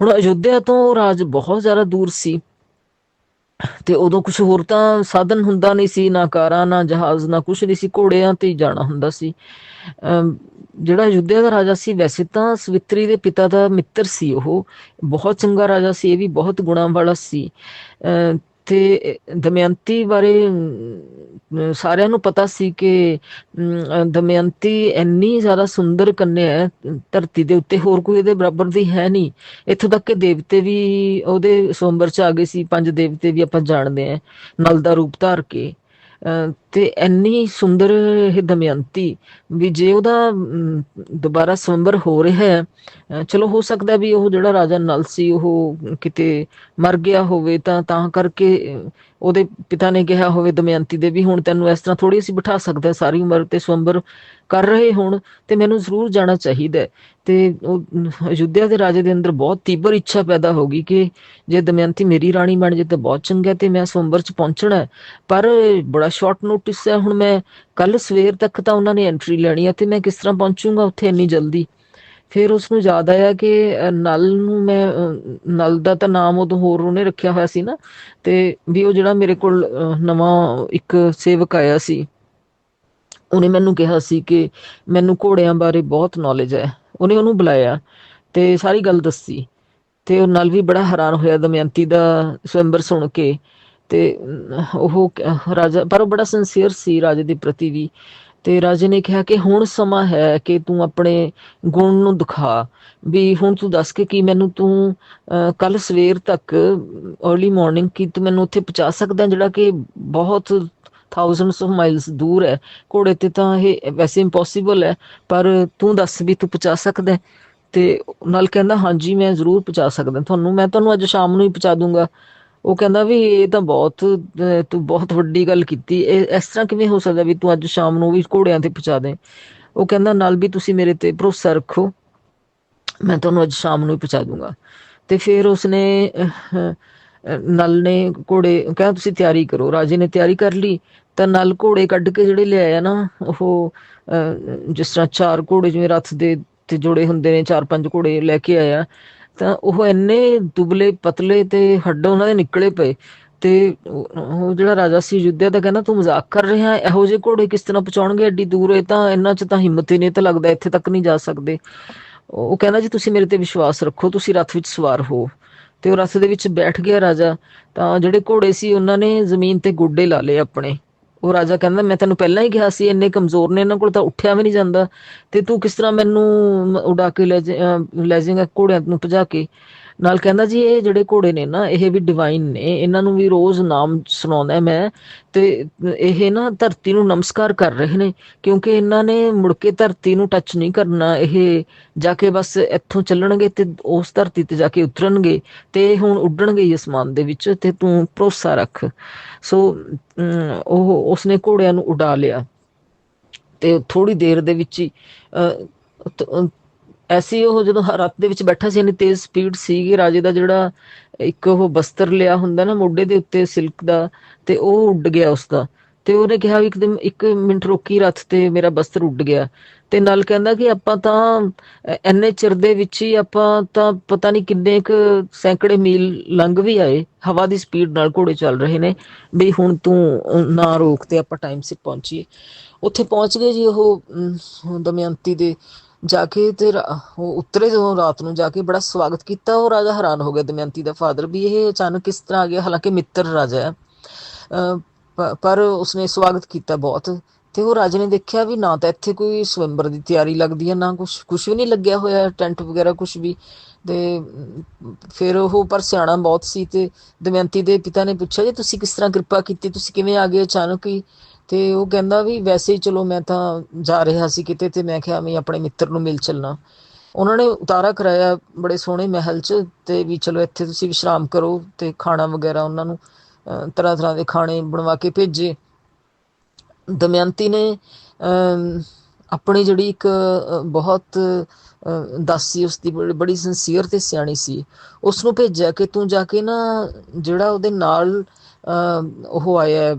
ਹੁਣ ਅਯੁੱਧਿਆ ਤੋਂ ਉਹ ਰਾਜ ਬਹੁਤ ਜ਼ਿਆਦਾ ਦੂਰ ਸੀ ਤੇ ਉਦੋਂ ਕੁਝ ਹੋਰ ਤਾਂ ਸਾਧਨ ਹੁੰਦਾ ਨਹੀਂ ਸੀ, ਨਾ ਕਾਰਾਂ, ਨਾ ਜਹਾਜ਼, ਨਾ ਕੁਝ ਨਹੀਂ ਸੀ, ਘੋੜਿਆਂ ਤੇ ਹੀ ਜਾਣਾ ਹੁੰਦਾ ਸੀ। ਅਮ ਜਿਹੜਾ ਅਯੁੱਧਿਆ ਦਾ ਰਾਜਾ ਸੀ, ਵੈਸੇ ਤਾਂ ਸਵਿਤਰੀ ਦੇ ਪਿਤਾ ਦਾ ਮਿੱਤਰ ਸੀ ਉਹ। ਬਹੁਤ ਚੰਗਾ ਰਾਜਾ ਸੀ, ਇਹ ਵੀ ਬਹੁਤ ਗੁਣਾਂ ਵਾਲਾ ਸੀ। ਅਮ ਦਮਯੰਤੀ ਬਾਰੇ ਸਾਰਿਆਂ ਨੂੰ ਪਤਾ ਸੀ ਕਿ ਅਮ, ਦਮਯੰਤੀ ਇੰਨੀ ਜ਼ਿਆਦਾ ਸੁੰਦਰ ਕੰਨਿਆ ਹੈ ਧਰਤੀ ਦੇ ਉੱਤੇ ਹੋਰ ਕੋਈ ਇਹਦੇ ਬਰਾਬਰ ਦੀ ਹੈ ਨਹੀਂ। ਇੱਥੋਂ ਤੱਕ ਕਿ ਦੇਵਤੇ ਵੀ ਉਹਦੇ ਸਵੰਬਰ ਚ ਆ ਗਏ ਸੀ ਪੰਜ ਦੇਵਤੇ ਵੀ ਆਪਾਂ ਜਾਣਦੇ ਆ ਨਲ ਦਾ ਰੂਪ ਧਾਰ ਕੇ। ਤੇ ਇੰਨੀ ਸੁੰਦਰ ਇਹ ਦਮਯੰਤੀ ਵੀ ਜੇ ਉਹਦਾ ਦੁਬਾਰਾ ਸਵੰਬਰ ਹੋ ਰਿਹਾ ਹੈ, ਅਹ, ਚਲੋ ਹੋ ਸਕਦਾ ਵੀ ਉਹ ਜਿਹੜਾ ਰਾਜਾ ਨਲ ਸੀ, ਉਹ ਕਿਤੇ ਮਰ ਗਿਆ ਹੋਵੇ ਤਾਂ ਤਾਂ ਕਰਕੇ ਉਹਦੇ ਪਿਤਾ ਨੇ ਕਿਹਾ ਹੋਵੇ ਦਮਯੰਤੀ ਦੇ ਵੀ ਹੁਣ ਤੈਨੂੰ ਇਸ ਤਰ੍ਹਾਂ ਥੋੜੀ ਅਸੀਂ ਬਿਠਾ ਸਕਦੇ ਹਾਂ, ਸਾਰੀ ਉਮਰ ਤੇ ਸਵੰਬਰ ਕਰ ਰਹੇ ਹੁਣ ਤੇ ਮੈਨੂੰ ਜ਼ਰੂਰ ਜਾਣਾ ਚਾਹੀਦਾ ਤੇ ਉਹ ਅਯੁੱਧਿਆ ਦੇ ਰਾਜੇ ਦੇ ਅੰਦਰ ਬਹੁਤ ਤੀਬਰ ਇੱਛਾ ਪੈਦਾ ਹੋ ਗਈ ਕਿ ਜੇ ਦਮਯੰਤੀ ਮੇਰੀ ਰਾਣੀ ਬਣ ਜੇ ਤਾਂ ਬਹੁਤ ਚੰਗਾ ਤੇ ਮੈਂ ਸਵੰਬਰ ਚ ਪਹੁੰਚਣਾ ਪਰ ਬੜਾ ਸ਼ਾਰਟ ਨੋਟਿਸ ਹੈ, ਹੁਣ ਮੈਂ ਕੱਲ ਸਵੇਰ ਤੱਕ ਤਾਂ ਉਹਨਾਂ ਨੇ ਐਂਟਰੀ ਲੈਣੀ ਹੈ ਤੇ ਮੈਂ ਕਿਸ ਤਰ੍ਹਾਂ ਪਹੁੰਚੂਗਾ ਉੱਥੇ ਇੰਨੀ ਜਲਦੀ? ਫਿਰ ਉਸ ਨੂੰ ਯਾਦ ਆਇਆ ਕਿ ਨਲ ਨੂੰ ਮੈਂ ਨਲ ਦਾ ਤਾਂ ਨਾਮ ਉਦੋਂ ਹੋਰ ਉਹਨੇ ਰੱਖਿਆ ਹੋਇਆ ਸੀ ਨਾ, ਤੇ ਵੀ ਉਹ ਜਿਹੜਾ ਮੇਰੇ ਕੋਲ ਨਵਾਂ ਇੱਕ ਸੇਵਕ ਆਇਆ ਸੀ, ਉਹਨੇ ਮੈਨੂੰ ਕਿਹਾ ਸੀ ਕਿ ਮੈਨੂੰ ਘੋੜਿਆਂ ਬਾਰੇ ਬਹੁਤ ਨੌਲੇਜ ਹੈ। ਉਹਨੇ ਉਹਨੂੰ ਬੁਲਾਇਆ ਤੇ ਸਾਰੀ ਗੱਲ ਦੱਸੀ ਤੇ ਉਹ ਨਾਲ ਵੀ ਬੜਾ ਹੈਰਾਨ ਹੋਇਆ ਦਮਯੰਤੀ ਦਾ ਸਵੰਬਰ ਸੁਣ ਕੇ ਤੇ ਉਹ ਰਾਜਾ, ਪਰ ਉਹ ਬੜਾ ਸਿੰਸੀਅਰ ਸੀ ਰਾਜੇ ਦੇ ਪ੍ਰਤੀ ਵੀ। ਤੇ ਰਾਜੇ ਨੇ ਕਿਹਾ ਕਿ ਹੁਣ ਸਮਾਂ ਹੈ ਕਿ ਤੂੰ ਆਪਣੇ ਗੁਣ ਨੂੰ ਦਿਖਾ। ਵੀ ਹੁਣ ਤੂੰ ਦੱਸ ਕੇ ਕੀ ਮੈਨੂੰ ਤੂੰ ਕੱਲ ਸਵੇਰ ਤੱਕ अर्ਲੀ ਮਾਰਨਿੰਗ ਕੀ ਤੂੰ ਮੈਨੂੰ ਉੱਥੇ ਪਹੁੰਚਾ ਸਕਦਾ ਜਿਹੜਾ ਕਿ ਬਹੁਤ ਥਾਊਜ਼ੈਂਡਸ ਆਫ ਮਾਈਲਸ ਦੂਰ ਹੈ। ਘੋੜੇ ਤੇ ਤਾਂ ਇਹ ਵੈਸੇ ਇੰਪੋਸੀਬਲ ਹੈ, ਪਰ ਤੂੰ ਦੱਸ ਵੀ ਤੂੰ ਪਹੁੰਚਾ ਸਕਦਾ ਤੇ ਨਾਲ ਕਹਿੰਦਾ, ਹਾਂਜੀ, ਮੈਂ ਜ਼ਰੂਰ ਪਹੁੰਚਾ ਸਕਦਾ। ਤੁਹਾਨੂੰ, ਮੈਂ ਤੁਹਾਨੂੰ ਅੱਜ ਸ਼ਾਮ ਨੂੰ ਹੀ ਪਹੁੰਚਾ ਦੂੰਗਾ। ਉਹ ਕਹਿੰਦਾ ਵੀ ਇਹ ਤਾਂ ਬਹੁਤ ਤੂੰ ਬਹੁਤ ਵੱਡੀ ਗੱਲ ਕੀਤੀ। ਇਹ ਇਸ ਤਰ੍ਹਾਂ ਕਿਵੇਂ ਹੋ ਸਕਦਾ ਵੀ ਤੂੰ ਅੱਜ ਸ਼ਾਮ ਨੂੰ ਵੀ ਘੋੜਿਆਂ ਤੇ ਪਹੁੰਚਾ ਦੇ? ਉਹ ਕਹਿੰਦਾ ਨਾਲ ਵੀ ਤੁਸੀਂ ਮੇਰੇ ਤੇ ਭਰੋਸਾ ਰੱਖੋ ਮੈਂ ਤੁਹਾਨੂੰ ਅੱਜ ਸ਼ਾਮ ਨੂੰ ਹੀ ਪਹੁੰਚਾ ਦੂੰਗਾ। ਤੇ ਫਿਰ ਉਸਨੇ ਨਲ ਨੇ ਘੋੜੇ ਕਹਿੰਦਾ ਤੁਸੀਂ ਤਿਆਰੀ ਕਰੋ। ਰਾਜੇ ਨੇ ਤਿਆਰੀ ਕਰ ਲਈ ਤਾਂ ਨਲ ਘੋੜੇ ਕੱਢ ਕੇ ਜਿਹੜੇ ਲਿਆਇਆ ਨਾ ਉਹ ਅਹ, ਜਿਸ ਤਰ੍ਹਾਂ ਚਾਰ ਘੋੜੇ ਜਿਵੇਂ ਰੱਥ ਦੇ ਤੇ ਜੁੜੇ ਹੁੰਦੇ ਨੇ ਚਾਰ ਪੰਜ ਘੋੜੇ ਲੈ ਕੇ ਆਇਆ। ਤਾਂ ਉਹ ਇੰਨੇ ਦੁਬਲੇ ਪਤਲੇ ਤੇ ਹੱਡ ਉਹਨਾਂ ਦੇ ਨਿਕਲੇ ਪਏ ਤੇ ਉਹ ਜਿਹੜਾ ਰਾਜਾ ਸੀ ਯੁੱਧਿਆ ਦਾ ਕਹਿੰਦਾ, ਤੂੰ ਮਜ਼ਾਕ ਕਰ ਰਿਹਾ ਹੈ? ਇਹੋ ਜਿਹੇ ਘੋੜੇ ਕਿਸ ਤਰ੍ਹਾਂ ਪਹੁੰਚਾਉਣਗੇ? ਐਡੀ ਦੂਰ ਇਹ ਤਾਂ ਇਹਨਾਂ 'ਚ ਤਾਂ ਹਿੰਮਤ ਹੀ ਨਹੀਂ ਤਾਂ ਲੱਗਦਾ ਇੱਥੇ ਤੱਕ ਨਹੀਂ ਜਾ ਸਕਦੇ। ਉਹ ਕਹਿੰਦਾ, ਜੀ ਤੁਸੀਂ ਮੇਰੇ ਤੇ ਵਿਸ਼ਵਾਸ ਰੱਖੋ, ਤੁਸੀਂ ਰੱਥ ਵਿੱਚ ਸਵਾਰ ਹੋ। ਤੇ ਉਹ ਰੱਥ ਦੇ ਵਿੱਚ ਬੈਠ ਗਿਆ ਰਾਜਾ। ਤਾਂ ਜਿਹੜੇ ਘੋੜੇ ਸੀ, ਉਹਨਾਂ ਨੇ ਜ਼ਮੀਨ ਤੇ ਗੋਡੇ ਲਾ ਲਏ ਆਪਣੇ। ਉਹ ਰਾਜਾ ਕਹਿੰਦਾ, ਮੈਂ ਤੈਨੂੰ ਪਹਿਲਾਂ ਹੀ ਕਿਹਾ ਸੀ, ਇੰਨੇ ਕਮਜ਼ੋਰ ਨੇ ਇਹਨਾਂ ਕੋਲ ਤਾਂ ਉੱਠਿਆ ਵੀ ਨਹੀਂ ਜਾਂਦਾ। ਤੇ ਤੂੰ ਕਿਸ ਤਰ੍ਹਾਂ ਮੈਨੂੰ ਉਡਾ ਕੇ ਲੈ ਜਾ- ਅਹ, ਲੈ ਜਾਏਗਾ ਘੋੜਿਆਂ ਨੂੰ ਭਜਾ ਕੇ? ਨਾਲ ਕਹਿੰਦਾ ਜੀ ਇਹ ਜਿਹੜੇ ਘੋੜੇ ਨੇ ਨਾ ਇਹ ਵੀ ਡਿਵਾਈਨ ਨੇ। ਇਹਨਾਂ ਨੂੰ ਵੀ ਰੋਜ਼ ਨਾਮ ਸੁਣਾਉਂਦਾ ਮੈਂ। ਤੇ ਇਹ ਨਾ ਧਰਤੀ ਨੂੰ ਨਮਸਕਾਰ ਕਰ ਰਹੇ ਨੇ ਕਿਉਂਕਿ ਇਹਨਾਂ ਨੇ ਮੁੜ ਕੇ ਧਰਤੀ ਨੂੰ ਟੱਚ ਨਹੀਂ ਕਰਨਾ। ਇਹ ਜਾ ਕੇ ਬਸ ਇੱਥੋਂ ਚੱਲਣਗੇ ਤੇ ਉਸ ਧਰਤੀ ਤੇ ਜਾ ਕੇ ਉਤਰਨਗੇ ਤੇ ਹੁਣ ਉੱਡਣਗੇ ਹੀ ਅਸਮਾਨ ਦੇ ਵਿੱਚ ਤੇ ਤੂੰ ਭਰੋਸਾ ਰੱਖ। ਸੋ ਅਮ, ਉਹ ਉਸਨੇ ਘੋੜਿਆਂ ਨੂੰ ਉਡਾ ਲਿਆ। ਤੇ ਥੋੜੀ ਦੇਰ ਦੇ ਵਿੱਚ ਹੀ ਐਸੀ ਉਹ ਜਦੋਂ ਹ- ਰੱਥ ਦੇ ਵਿੱਚ ਬੈਠਾ ਸੀ ਇੰਨੀ ਤੇਜ਼ ਸਪੀਡ ਸੀ ਰਾਜੇ ਦਾ ਜਿਹੜਾ ਇੱਕ ਉਹ ਬਸਤਰ ਲਿਆ ਹੁੰਦਾ ਨਾ ਮੋਢੇ ਦੇ ਉੱਤੇ ਸਿਲਕ ਦਾ ਤੇ ਉਹ ਉੱਡ ਗਿਆ ਉਸਦਾ। ਤੇ ਉਹਨੇ ਕਿਹਾ ਵੀ ਇੱਕਦਮ ਇੱਕ ਮਿੰਟ ਰੋਕੀ ਰੱਥ ਤੇ ਮੇਰਾ ਬਸਤਰ ਉੱਡ ਗਿਆ। ਤੇ ਨਾਲ ਕਹਿੰਦਾ ਕਿ ਆਪਾਂ ਤਾਂ ਅ, ਇੰਨੇ ਚਿਰ ਦੇ ਵਿੱਚ ਹੀ ਆਪਾਂ ਤਾਂ ਪਤਾ ਨਹੀਂ ਕਿੰਨੇ ਕੁ ਸੈਂਕੜੇ ਮੀਲ ਲੰਘ ਵੀ ਆਏ। ਹਵਾ ਦੀ ਸਪੀਡ ਨਾਲ ਘੋੜੇ ਚੱਲ ਰਹੇ ਨੇ। ਵੀ ਹੁਣ ਤੂੰ ਨਾ ਰੋਕ ਤੇ ਆਪਾਂ ਟਾਈਮ ਸਿਰ ਪਹੁੰਚੀਏ। ਉੱਥੇ ਪਹੁੰਚ ਗਏ ਜੀ ਉਹ ਦਮਯੰਤੀ ਦੇ। ਜਾ ਕੇ ਤੇ ਉਹ ਉਤਰੇ ਜਦੋਂ ਰਾਤ ਨੂੰ ਜਾ ਕੇ ਬੜਾ ਸਵਾਗਤ ਕੀਤਾ ਉਹ ਰਾਜਾ ਹੈਰਾਨ ਹੋ ਗਿਆ ਦਮਯੰਤੀ ਦਾ ਫਾਦਰ ਵੀ ਇਹ ਅਚਾਨਕ ਕਿਸ ਤਰ੍ਹਾਂ ਆ ਗਿਆ ਹਾਲਾਂਕਿ ਮਿੱਤਰ ਰਾਜਾ ਹੈ। ਪਰ ਉਸਨੇ ਸਵਾਗਤ ਕੀਤਾ ਬਹੁਤ ਤੇ ਉਹ ਰਾਜੇ ਨੇ ਦੇਖਿਆ ਵੀ ਨਾ ਤਾਂ ਇੱਥੇ ਕੋਈ ਸਵੰਬਰ ਦੀ ਤਿਆਰੀ ਲੱਗਦੀ ਹੈ ਨਾ ਕੁਝ ਕੁਝ ਵੀ ਨਹੀਂ ਲੱਗਿਆ ਹੋਇਆ ਟੈਂਟ ਵਗੈਰਾ ਕੁਝ ਵੀ। ਤੇ ਅਮ, ਫਿਰ ਉਹ ਪਰ ਸਿਆਣਾ ਬਹੁਤ ਸੀ ਤੇ ਦਮਯੰਤੀ ਦੇ ਪਿਤਾ ਨੇ ਪੁੱਛਿਆ ਜੇ ਤੁਸੀਂ ਕਿਸ ਤਰ੍ਹਾਂ ਕਿਰਪਾ ਕੀਤੀ ਤੁਸੀਂ ਕਿਵੇਂ ਆ ਗਏ? ਅਚਾਨਕ ਹੀ ਤੇ ਉਹ ਕਹਿੰਦਾ ਵੀ ਵੈਸੇ ਹੀ ਚਲੋ ਮੈਂ ਤਾਂ ਜਾ ਰਿਹਾ ਸੀ ਕਿਤੇ ਤੇ ਮੈਂ ਕਿਹਾ ਮੈਂ ਆਪਣੇ ਮਿੱਤਰ ਨੂੰ ਮਿਲ ਚੱਲਣਾ। ਉਹਨਾਂ ਨੇ ਉਤਾਰਾ ਕਰਾਇਆ ਬੜੇ ਸੋਹਣੇ ਮਹਿਲ 'ਚ ਤੇ ਵੀ ਚਲੋ ਇੱਥੇ ਤੁਸੀਂ ਵਿਸ਼ਰਾਮ ਕਰੋ ਤੇ ਖਾਣਾ ਵਗੈਰਾ ਉਹਨਾਂ ਨੂੰ ਤਰ੍ਹਾਂ ਤਰ੍ਹਾਂ ਦੇ ਖਾਣੇ ਬਣਵਾ ਕੇ ਭੇਜੇ। ਦਮਯੰਤੀ ਨੇ ਅਮ, ਆਪਣੀ ਜਿਹੜੀ ਇੱਕ ਬਹੁਤ ਦਾਸੀ ਉਸਦੀ ਬੜੀ ਬੜੀ ਸਿੰਸੀਅਰ ਤੇ ਸਿਆਣੀ ਸੀ। ਉਸ ਨੂੰ ਭੇਜਿਆ ਕਿ ਤੂੰ ਜਾ ਕੇ ਨਾ ਜਿਹੜਾ ਉਹਦੇ ਨਾਲ ਅ, ਉਹ ਆਇਆ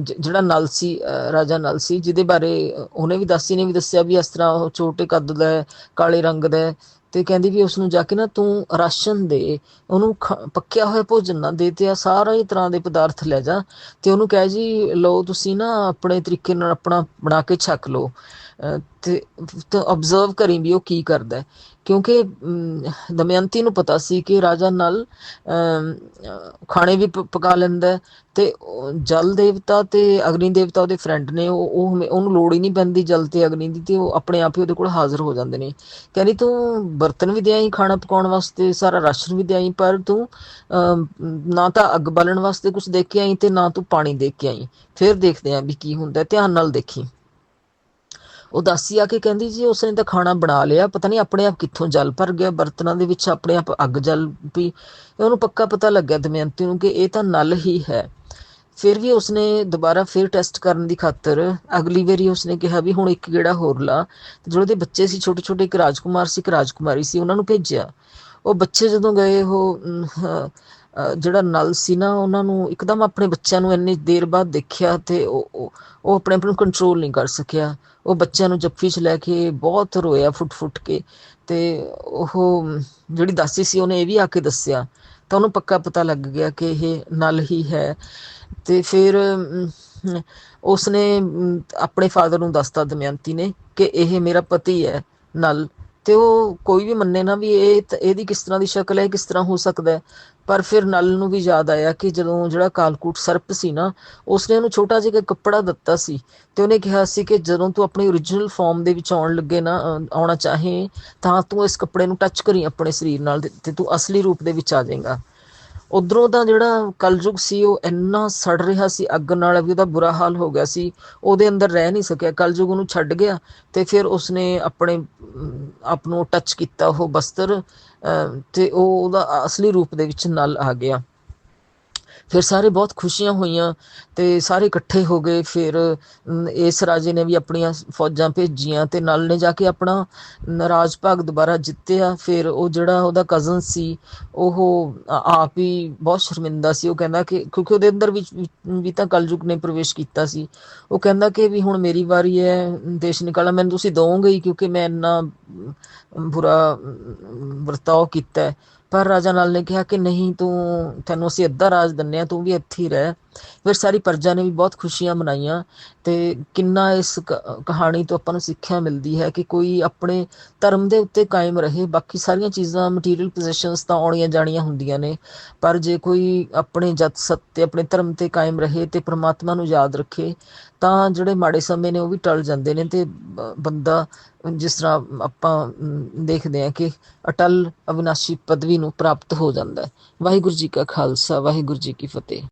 ਜਿਹੜਾ ਨਲ ਸੀ ਰਾਜਾ ਨਲ ਸੀ ਜਿਹਦੇ ਬਾਰੇ ਉਹਨੇ ਵੀ ਦਾਸੀ ਨੇ ਵੀ ਦੱਸਿਆ ਵੀ ਇਸ ਤਰ੍ਹਾਂ ਉਹ ਛੋਟੇ ਕੱਦ ਦਾ ਕਾਲੇ ਰੰਗ ਦਾ ਤੇ ਕਹਿੰਦੀ ਵੀ ਉਸ ਨੂੰ ਜਾ ਕੇ ਨਾ ਤੂੰ ਰਾਸ਼ਨ ਦੇ, ਉਹਨੂੰ ਪੱਕਿਆ ਹੋਇਆ ਭੋਜਨ ਨਾ ਦੇ ਤੇ ਆ ਸਾਰਾ ਹੀ ਤਰ੍ਹਾਂ ਦੇ ਪਦਾਰਥ ਲੈ ਜਾ ਤੇ ਉਹਨੂੰ ਕਹਿ ਜੀ, ਲਓ ਤੁਸੀਂ ਨਾ ਆਪਣੇ ਤਰੀਕੇ ਨਾਲ ਆਪਣਾ ਬਣਾ ਕੇ ਛਕ ਲਓ। ਤੇ ਆਬਜ਼ਰਵ ਕਰੀ ਵੀ ਉਹ ਕੀ ਕਰਦਾ ਕਿਉਂਕਿ ਅਮ, ਦਮਯੰਤੀ ਨੂੰ ਪਤਾ ਸੀ ਕਿ ਰਾਜਾ ਨਲ ਅਹ, ਖਾਣੇ ਵੀ ਪਕਾ ਲੈਂਦਾ ਤੇ ਜਲ ਦੇਵਤਾ ਤੇ ਅਗਨੀ ਦੇਵਤਾ ਉਹਦੇ ਫਰੈਂਡ ਨੇ ਉਹ ਉਹਨੂੰ ਲੋੜ ਹੀ ਨਹੀਂ ਪੈਂਦੀ ਜਲ ਤੇ ਅਗਨੀ ਦੀ ਤੇ ਉਹ ਆਪਣੇ ਆਪ ਹੀ ਉਹਦੇ ਕੋਲ ਹਾਜ਼ਰ ਹੋ ਜਾਂਦੇ ਨੇ। ਕਹਿੰਦੀ ਤੂੰ ਬਰਤਨ ਵੀ ਦਿਆਈ ਖਾਣਾ ਪਕਾਉਣ ਵਾਸਤੇ ਸਾਰਾ ਰਾਸ਼ਨ ਵੀ ਦਿਆਈ ਪਰ ਤੂੰ ਅਮ, ਨਾ ਤਾਂ ਅੱਗ ਬਾਲਣ ਵਾਸਤੇ ਕੁਝ ਦੇ ਕੇ ਆਈ ਤੇ ਨਾ ਤੂੰ ਪਾਣੀ ਦੇ ਕੇ ਆਈ। ਫਿਰ ਦੇਖਦੇ ਆਂ ਵੀ ਕੀ ਹੁੰਦਾ ਧਿਆਨ ਨਾਲ ਦੇਖੀ। ਉਹ ਆ ਕੇ ਕਹਿੰਦੀ ਜੀ ਉਸਨੇ ਤਾਂ ਖਾਣਾ ਬਣਾ ਲਿਆ, ਪਤਾ ਨਹੀਂ ਆਪਣੇ ਆਪ ਕਿੱਥੋਂ ਜਲ ਭਰ ਗਿਆ, ਬਰਤਨਾਂ ਦੇ ਵਿੱਚ ਆਪਣੇ ਆਪ ਅੱਗ ਜਲ ਪਈ ਉਹਨੂੰ ਪੱਕਾ ਪਤਾ ਲੱਗਿਆ ਦਮਯੰਤੀ ਨੂੰ ਕਿ ਇਹ ਤਾਂ ਨਲ ਹੀ ਹੈ। ਫਿਰ ਵੀ ਉਸਨੇ ਦੁਬਾਰਾ ਫਿਰ ਟੈਸਟ ਕਰਨ ਦੀ ਖਾਤਰ ਅਗਲੀ ਵਾਰੀ ਉਸਨੇ ਕਿਹਾ ਵੀ ਹੁਣ ਇੱਕ ਗੇੜਾ ਹੋਰ ਲਾ। ਤੇ ਜਿਹੜੇ ਉਹਦੇ ਬੱਚੇ ਸੀ ਛੋਟੇ ਛੋਟੇ ਇੱਕ ਰਾਜਕੁਮਾਰ ਸੀ, ਇੱਕ ਰਾਜਕੁਮਾਰੀ ਸੀ, ਉਹਨਾਂ ਨੂੰ ਭੇਜਿਆ। ਉਹ ਬੱਚੇ ਜਦੋਂ ਗਏ, ਉਹ ਜਿਹੜਾ ਨਲ ਸੀ ਨਾ, ਉਹਨਾਂ ਨੂੰ ਇੱਕਦਮ ਆਪਣੇ ਬੱਚਿਆਂ ਨੂੰ ਇੰਨੀ ਦੇਰ ਬਾਅਦ ਦੇਖਿਆ ਤੇ ਉਹ ਉਹ ਆਪਣੇ ਆਪ ਨੂੰ ਕੰਟਰੋਲ ਨਹੀਂ ਕਰ ਸਕਿਆ। ਉਹ ਬੱਚਿਆਂ ਨੂੰ ਜੱਫੀ 'ਚ ਲੈ ਕੇ ਬਹੁਤ ਰੋਇਆ ਫੁੱਟ ਫੁੱਟ ਕੇ ਤੇ ਉਹ ਜਿਹੜੀ ਦਾਸੀ ਸੀ ਉਹਨੇ ਇਹ ਵੀ ਆ ਕੇ ਦੱਸਿਆ। ਤਾਂ ਉਹਨੂੰ ਪੱਕਾ ਪਤਾ ਲੱਗ ਗਿਆ ਕਿ ਇਹ ਨਲ ਹੀ ਹੈ। ਤੇ ਫਿਰ ਉਸਨੇ ਆਪਣੇ ਫਾਦਰ ਨੂੰ ਦੱਸਤਾ ਦਮਯੰਤੀ ਨੇ ਕਿ ਇਹ ਮੇਰਾ ਪਤੀ ਹੈ ਨਲ। ਤੇ ਉਹ ਕੋਈ ਵੀ ਮੰਨੇ ਨਾ ਵੀ ਇਹ ਇਹਦੀ ਕਿਸ ਤਰ੍ਹਾਂ ਦੀ ਸ਼ਕਲ ਹੈ ਕਿਸ ਤਰ੍ਹਾਂ ਹੋ ਸਕਦਾ ਹੈ। ਪਰ ਫਿਰ ਨਲ ਨੂੰ ਵੀ ਯਾਦ ਆਇਆ ਕਿ ਜਦੋਂ ਜਿਹੜਾ ਕਾਲਕੂਟ ਸਰਪ ਸੀ ਨਾ, ਉਸਨੇ ਉਹਨੂੰ ਛੋਟਾ ਜਿਹਾ ਕੱਪੜਾ ਦਿੱਤਾ ਸੀ ਤੇ ਉਹਨੇ ਕਿਹਾ ਸੀ ਕਿ ਜਦੋਂ ਤੂੰ ਆਪਣੀ ਓਰੀਜਨਲ ਫਾਰਮ ਦੇ ਵਿੱਚ ਆਉਣ ਲੱਗੇ ਨਾ ਆਉਣਾ ਚਾਹੇ, ਤਾਂ ਤੂੰ ਇਸ ਕੱਪੜੇ ਨੂੰ ਟੱਚ ਕਰੀ ਆਪਣੇ ਸਰੀਰ ਨਾਲ ਤੇ ਤੂੰ ਅਸਲੀ ਰੂਪ ਦੇ ਵਿੱਚ ਆ ਜਾਏਗਾ। ਉਧਰੋਂ ਦਾ ਜਿਹੜਾ ਕਲਯੁਗ ਸੀ ਉਹ ਇੰਨਾ ਸੜ ਰਿਹਾ ਸੀ ਅੱਗ ਨਾਲ ਵੀ ਉਹਦਾ ਬੁਰਾ ਹਾਲ ਹੋ ਗਿਆ ਸੀ। ਉਹਦੇ ਅੰਦਰ ਰਹਿ ਨਹੀਂ ਸਕਿਆ। ਕਲਯੁਗ ਉਹਨੂੰ ਛੱਡ ਗਿਆ ਤੇ ਫਿਰ ਉਸਨੇ ਆਪਣੇ ਆਪ ਨੂੰ ਟੱਚ ਕੀਤਾ ਉਹ ਬਸਤਰ ਅਮ, ਤੇ ਉਹ ਉਹਦਾ ਅਸਲੀ ਰੂਪ ਦੇ ਵਿੱਚ ਨਲ ਆ ਗਿਆ। ਫਿਰ ਸਾਰੇ ਬਹੁਤ ਖੁਸ਼ੀਆਂ ਹੋਈਆਂ ਤੇ ਸਾਰੇ ਇਕੱਠੇ ਹੋ ਗਏ, ਫਿਰ ਇਸ ਰਾਜੇ ਨੇ ਵੀ ਆਪਣੀਆਂ ਫੌਜਾਂ ਭੇਜੀਆਂ ਤੇ ਨਾਲ ਨੇ ਜਾ ਕੇ ਆਪਣਾ ਰਾਜ ਭਾਗ ਦੁਬਾਰਾ ਜਿੱਤਿਆ। ਫਿਰ ਉਹ ਜਿਹੜਾ ਉਹਦਾ ਕਜ਼ਨ ਸੀ, ਉਹ ਆਪ ਹੀ ਬਹੁਤ ਸ਼ਰਮਿੰਦਾ ਸੀ। ਉਹ ਕਹਿੰਦਾ ਕਿ, ਕਿਉਂਕਿ ਉਹਦੇ ਅੰਦਰ ਵੀ ਵੀ ਤਾਂ ਕਲਯੁਗ ਨੇ ਪ੍ਰਵੇਸ਼ ਕੀਤਾ ਸੀ। ਉਹ ਕਹਿੰਦਾ ਕਿ ਵੀ ਹੁਣ ਮੇਰੀ ਵਾਰੀ ਹੈ, ਦੇਸ਼ ਨਿਕਾਲਾ ਮੈਨੂੰ ਤੁਸੀਂ ਦੋਗੇ ਹੀ, ਕਿਉਂਕਿ ਮੈਂ ਇੰਨਾ ਬੁਰਾ ਵਰਤਾਓ ਕੀਤਾ ਹੈ। ਪਰ ਰਾਜਾ ਨਲ ਨੇ ਕਿਹਾ ਕਿ ਨਹੀਂ, ਤੂੰ, ਤੈਨੂੰ ਅਸੀਂ ਅੱਧਾ ਰਾਜ ਦਿੰਨੇ ਆ ਤੂੰ ਵੀ ਇੱਥੇ ਹੀ ਰਹਿ। ਫਿਰ ਸਾਰੀ ਪਰਜਾ ਨੇ ਵੀ ਬਹੁਤ ਖੁਸ਼ੀਆਂ ਮਨਾਈਆਂ ਤੇ ਕਿੰਨਾ ਇਸ ਕ- ਕਹਾਣੀ ਤੋਂ ਆਪਾਂ ਨੂੰ ਸਿੱਖਿਆ ਮਿਲਦੀ ਹੈ ਕਿ ਕੋਈ ਆਪਣੇ ਧਰਮ ਦੇ ਉੱਤੇ ਕਾਇਮ ਰਹੇ, ਬਾਕੀ ਸਾਰੀਆਂ ਚੀਜ਼ਾਂ ਮਟੀਰੀਅਲ ਪੋਜੀਸ਼ਨਸ ਤਾਂ ਆਉਣੀਆਂ ਜਾਣੀਆਂ ਹੁੰਦੀਆਂ ਨੇ, ਪਰ ਜੇ ਕੋਈ ਆਪਣੇ ਜਤ ਸਤ ਤੇ ਆਪਣੇ ਧਰਮ ਤੇ ਕਾਇਮ ਰਹੇ ਤੇ ਪ੍ਰਮਾਤਮਾ ਨੂੰ ਯਾਦ ਰੱਖੇ, ਤਾਂ ਜਿਹੜੇ ਮਾੜੇ ਸਮੇਂ ਨੇ ਉਹ ਵੀ ਟਲ ਜਾਂਦੇ ਨੇ ਤੇ ਬੰਦਾ ਜਿਸ ਤਰ੍ਹਾਂ ਆਪਾਂ ਦੇਖਦੇ ਹਾਂ ਕਿ ਅਟਲ ਅਵਿਨਾਸ਼ੀ ਪਦਵੀ ਨੂੰ ਪ੍ਰਾਪਤ ਹੋ ਜਾਂਦਾ ਹੈ। ਵਾਹਿਗੁਰੂ ਜੀ ਕਾ ਖਾਲਸਾ, ਵਾਹਿਗੁਰੂ ਜੀ ਕੀ ਫਤਿਹ।